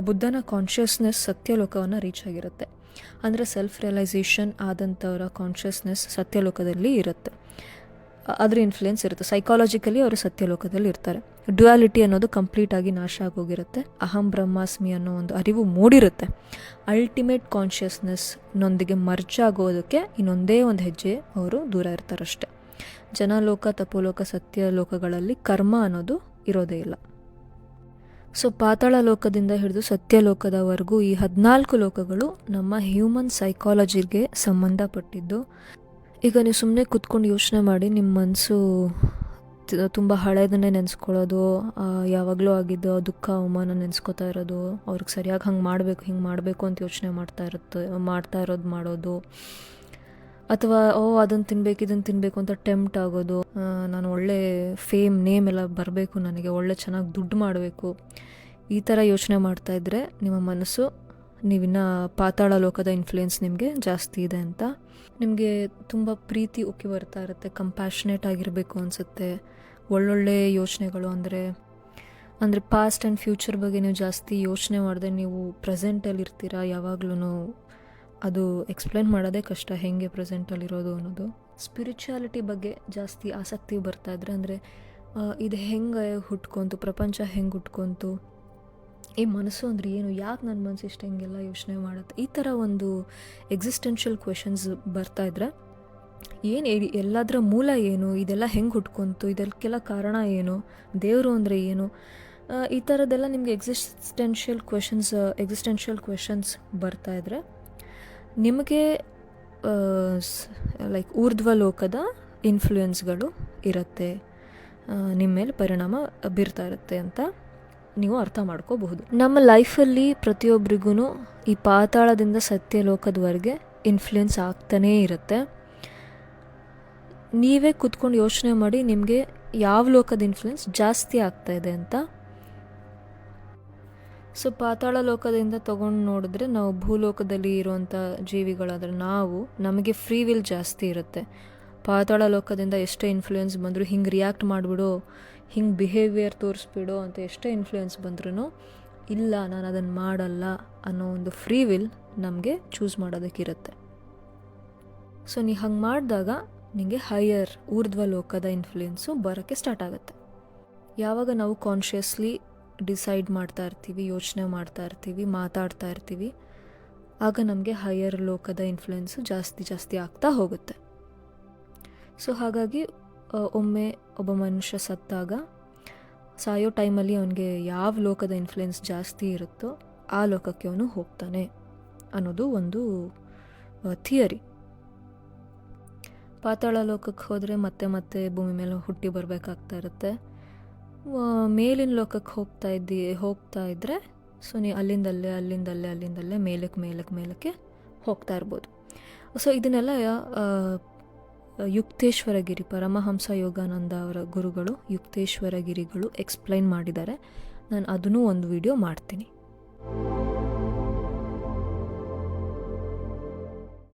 ಬುದ್ಧನ ಕಾನ್ಷಿಯಸ್ನೆಸ್ ಸತ್ಯಲೋಕವನ್ನು ರೀಚ್ ಆಗಿರುತ್ತೆ. ಅಂದರೆ ಸೆಲ್ಫ್ ರಿಯಲೈಸೇಷನ್ ಆದಂಥವರ ಕಾನ್ಷಿಯಸ್ನೆಸ್ ಸತ್ಯಲೋಕದಲ್ಲಿ ಇರುತ್ತೆ. ಅದರ ಇನ್ಫ್ಲುಯೆನ್ಸ್ ಇರುತ್ತೆ. ಸೈಕಾಲಜಿಕಲಿ ಅವರು ಸತ್ಯಲೋಕದಲ್ಲಿ ಇರ್ತಾರೆ. ಡ್ಯುಯಾಲಿಟಿ ಅನ್ನೋದು ಕಂಪ್ಲೀಟ್ ಆಗಿ ನಾಶ ಆಗೋಗಿರುತ್ತೆ. ಅಹಂ ಬ್ರಹ್ಮಾಸ್ಮಿ ಅನ್ನೋ ಒಂದು ಅರಿವು ಮೂಡಿರುತ್ತೆ. ಅಲ್ಟಿಮೇಟ್ ಕಾನ್ಷಿಯಸ್ನೆಸ್ನೊಂದಿಗೆ ಮರ್ಜ್ ಆಗೋದಕ್ಕೆ ಇನ್ನೊಂದೇ ಒಂದು ಹೆಜ್ಜೆ ಅವರು ದೂರ ಇರ್ತಾರಷ್ಟೆ. ಜನಲೋಕ, ತಪೋಲೋಕ ಸತ್ಯ ಲೋಕಗಳಲ್ಲಿ ಕರ್ಮ ಅನ್ನೋದು ಇರೋದೇ ಇಲ್ಲ. ಸೊ ಪಾತಾಳ ಲೋಕದಿಂದ ಹಿಡಿದು ಸತ್ಯಲೋಕದವರೆಗೂ ಈ ಹದಿನಾಲ್ಕು ಲೋಕಗಳು ನಮ್ಮ ಹ್ಯೂಮನ್ ಸೈಕಾಲಜಿಗೆ ಸಂಬಂಧಪಟ್ಟಿದ್ದು. ಈಗ ನೀವು ಸುಮ್ಮನೆ ಕುತ್ಕೊಂಡು ಯೋಚನೆ ಮಾಡಿ ನಿಮ್ಮ ಮನಸ್ಸು ತುಂಬ ಹಳೇದನ್ನೇ ನೆನೆಸ್ಕೊಳ್ಳೋದು ಯಾವಾಗಲೂ ಆಗಿದ್ದು ದುಃಖ, ಅವಮಾನ ನೆನೆಸ್ಕೊತಾ ಇರೋದು, ಅವ್ರಿಗೆ ಸರಿಯಾಗಿ ಹಂಗೆ ಮಾಡಬೇಕು, ಹಿಂಗೆ ಮಾಡಬೇಕು ಅಂತ ಯೋಚನೆ ಮಾಡ್ತಾ ಇರುತ್ತೆ ಮಾಡ್ತಾ ಇರೋದು ಮಾಡೋದು. ಅಥವಾ, ಓ ಅದನ್ನು ತಿನ್ಬೇಕು ಇದನ್ನು ತಿನ್ನಬೇಕು ಅಂತ ಟೆಂಪ್ಟ್ ಆಗೋದು. ನಾನು ಒಳ್ಳೆ ಫೇಮ್, ನೇಮ್ ಎಲ್ಲ ಬರಬೇಕು ನನಗೆ, ಒಳ್ಳೆ ಚೆನ್ನಾಗಿ ದುಡ್ಡು ಮಾಡಬೇಕು. ಈ ಥರ ಯೋಚನೆ ಮಾಡ್ತಾ ಇದ್ದರೆ ನಿಮ್ಮ ಮನಸ್ಸು, ನೀವಿನ್ನ ಪಾತಾಳ ಲೋಕದ ಇನ್ಫ್ಲುಯೆನ್ಸ್ ನಿಮಗೆ ಜಾಸ್ತಿ ಇದೆ ಅಂತ. ನಿಮಗೆ ತುಂಬ ಪ್ರೀತಿ ಉಕ್ಕಿ ಬರ್ತಾ ಇರುತ್ತೆ ಕಂಪ್ಯಾಷನೇಟ್ ಆಗಿರಬೇಕು ಅನಿಸುತ್ತೆ. ಒಳ್ಳೊಳ್ಳೆ ಯೋಚನೆಗಳು ಅಂದರೆ ಅಂದರೆ ಪಾಸ್ಟ್ ಆ್ಯಂಡ್ ಫ್ಯೂಚರ್ ಬಗ್ಗೆ ನೀವು ಜಾಸ್ತಿ ಯೋಚನೆ ಮಾಡಿದೆ ನೀವು ಪ್ರೆಸೆಂಟಲ್ಲಿ ಇರ್ತೀರಾ ಯಾವಾಗ್ಲೂ ಅದು ಎಕ್ಸ್ಪ್ಲೇನ್ ಮಾಡೋದೇ ಕಷ್ಟ, ಹೆಂಗೆ ಪ್ರೆಸೆಂಟಲ್ಲಿರೋದು ಅನ್ನೋದು. ಸ್ಪಿರಿಚುಯಾಲಿಟಿ ಬಗ್ಗೆ ಜಾಸ್ತಿ ಆಸಕ್ತಿ ಬರ್ತಾ ಇದ್ರೆ ಅಂದರೆ ಇದು ಹೆಂಗೆ ಹುಟ್ಕೊಂತು, ಪ್ರಪಂಚ ಹೆಂಗೆ ಹುಟ್ಕೊಂತು, ಈ ಮನಸ್ಸು ಅಂದರೆ ಏನು, ಯಾಕೆ ನನ್ನ ಮನಸ್ಸು ಇಷ್ಟು ಹೆಂಗೆಲ್ಲ ಯೋಚನೆ ಮಾಡುತ್ತೆ, ಈ ಥರ ಒಂದು ಎಕ್ಸಿಸ್ಟೆನ್ಷಿಯಲ್ ಕ್ವೆಶನ್ಸ್ ಬರ್ತಾ ಇದ್ರೆ ಹೇಳಿ ಎಲ್ಲದರ ಮೂಲ ಏನು? ಇದೆಲ್ಲ ಹೆಂಗೆ ಹುಟ್ಕೊಂತು? ಇದಕ್ಕೆಲ್ಲ ಕಾರಣ ಏನು? ದೇವರು ಅಂದರೆ ಏನು? ಈ ಥರದ್ದೆಲ್ಲ ನಿಮಗೆ ಎಕ್ಸಿಸ್ಟೆನ್ಷಿಯಲ್ ಕ್ವೆಶನ್ಸ್ ಎಕ್ಸಿಸ್ಟೆನ್ಷಿಯಲ್ ಕ್ವೆಶನ್ಸ್ ಬರ್ತಾ ಇದ್ರೆ, ನಿಮಗೆ ಲೈಕ್ ಊರ್ಧ್ವ ಲೋಕದ ಇನ್ಫ್ಲೂಯೆನ್ಸ್ಗಳು ಇರುತ್ತೆ. ನಿಮ್ಮ ಮೇಲೆ ಪರಿಣಾಮ ಬೀರ್ತಾ ಇರುತ್ತೆ ಅಂತ ನೀವು ಅರ್ಥ ಮಾಡ್ಕೋಬಹುದು. ನಮ್ಮ ಲೈಫಲ್ಲಿ ಪ್ರತಿಯೊಬ್ಬರಿಗೂ ಈ ಪಾತಾಳದಿಂದ ಸತ್ಯ ಸತ್ಯಲೋಕದವರೆಗೆ ಇನ್ಫ್ಲೂಯೆನ್ಸ್ ಆಗ್ತಾನೇ ಇರುತ್ತೆ. ನೀವೇ ಕುತ್ಕೊಂಡು ಯೋಚನೆ ಮಾಡಿ ನಿಮಗೆ ಯಾವ ಲೋಕದ ಇನ್ಫ್ಲುಯೆನ್ಸ್ ಜಾಸ್ತಿ ಆಗ್ತಾ ಇದೆ ಅಂತ. ಸೊ ಪಾತಾಳ ಲೋಕದಿಂದ ತಗೊಂಡು ನೋಡಿದ್ರೆ ನಾವು ಭೂಲೋಕದಲ್ಲಿ ಇರುವಂಥ ಜೀವಿಗಳಾದರೆ ನಾವು ನಮಗೆ ಫ್ರೀ ವಿಲ್ ಜಾಸ್ತಿ ಇರುತ್ತೆ. ಪಾತಾಳ ಲೋಕದಿಂದ ಎಷ್ಟೇ ಇನ್ಫ್ಲುಯೆನ್ಸ್ ಬಂದರೂ ಹಿಂಗೆ ರಿಯಾಕ್ಟ್ ಮಾಡಿಬಿಡು, ಹಿಂಗೆ ಬಿಹೇವಿಯರ್ ತೋರಿಸ್ಬಿಡು ಅಂತ ಎಷ್ಟೇ ಇನ್ಫ್ಲುಯೆನ್ಸ್ ಬಂದ್ರೂ ಇಲ್ಲ, ನಾನು ಅದನ್ನು ಮಾಡಲ್ಲ ಅನ್ನೋ ಒಂದು ಫ್ರೀ ವಿಲ್ ನಮಗೆ ಚೂಸ್ ಮಾಡೋದಕ್ಕಿರುತ್ತೆ. ಸೊ ನೀ ಹಂಗೆ ಮಾಡಿದಾಗ ನಿಮಗೆ ಹೈಯರ್ ಊರ್ಧ್ವ ಲೋಕದ ಇನ್ಫ್ಲುಯೆನ್ಸು ಬರೋಕ್ಕೆ ಸ್ಟಾರ್ಟ್ ಆಗುತ್ತೆ. ಯಾವಾಗ ನಾವು ಕಾನ್ಷಿಯಸ್ಲಿ ಡಿಸೈಡ್ ಮಾಡ್ತಾ ಇರ್ತೀವಿ, ಯೋಚನೆ ಮಾಡ್ತಾ ಇರ್ತೀವಿ, ಮಾತಾಡ್ತಾ ಇರ್ತೀವಿ, ಆಗ ನಮಗೆ ಹೈಯರ್ ಲೋಕದ ಇನ್ಫ್ಲುಯೆನ್ಸು ಜಾಸ್ತಿ ಜಾಸ್ತಿ ಆಗ್ತಾ ಹೋಗುತ್ತೆ. ಸೊ ಹಾಗಾಗಿ ಒಮ್ಮೆ ಒಬ್ಬ ಮನುಷ್ಯ ಸತ್ತಾಗ, ಸಾಯೋ ಟೈಮಲ್ಲಿ ಅವನಿಗೆ ಯಾವ ಲೋಕದ ಇನ್ಫ್ಲುಯೆನ್ಸ್ ಜಾಸ್ತಿ ಇರುತ್ತೋ ಆ ಲೋಕಕ್ಕೆ ಅವನು ಹೋಗ್ತಾನೆ ಅನ್ನೋದು ಒಂದು ಥಿಯರಿ ಪಾತಾಳ ಲೋಕಕ್ಕೆ ಹೋದರೆ ಮತ್ತೆ ಮತ್ತೆ ಭೂಮಿ ಮೇಲೆ ಹುಟ್ಟಿ ಬರಬೇಕಾಗ್ತಾ ಇರುತ್ತೆ. ಮೇಲಿನ ಲೋಕಕ್ಕೆ ಹೋಗ್ತಾ ಇದ್ದಿ, ಹೋಗ್ತಾ ಇದ್ದರೆ ಸೊ ನೀವು ಅಲ್ಲಿಂದಲ್ಲೇ ಅಲ್ಲಿಂದಲ್ಲೇ ಅಲ್ಲಿಂದಲ್ಲೇ ಮೇಲಕ್ಕೆ ಮೇಲಕ್ಕೆ ಮೇಲಕ್ಕೆ ಹೋಗ್ತಾ ಇರ್ಬೋದು. ಸೊ, ಇದನ್ನೆಲ್ಲ ಯುಕ್ತೇಶ್ವರಗಿರಿ, ಪರಮಹಂಸ ಯೋಗಾನಂದ ಅವರ ಗುರುಗಳು, ಯುಕ್ತೇಶ್ವರಗಿರಿಗಳು ಎಕ್ಸ್ಪ್ಲೈನ್ ಮಾಡಿದ್ದಾರೆ. ನಾನು ಅದನ್ನೂ ಒಂದು ವಿಡಿಯೋ ಮಾಡ್ತೀನಿ.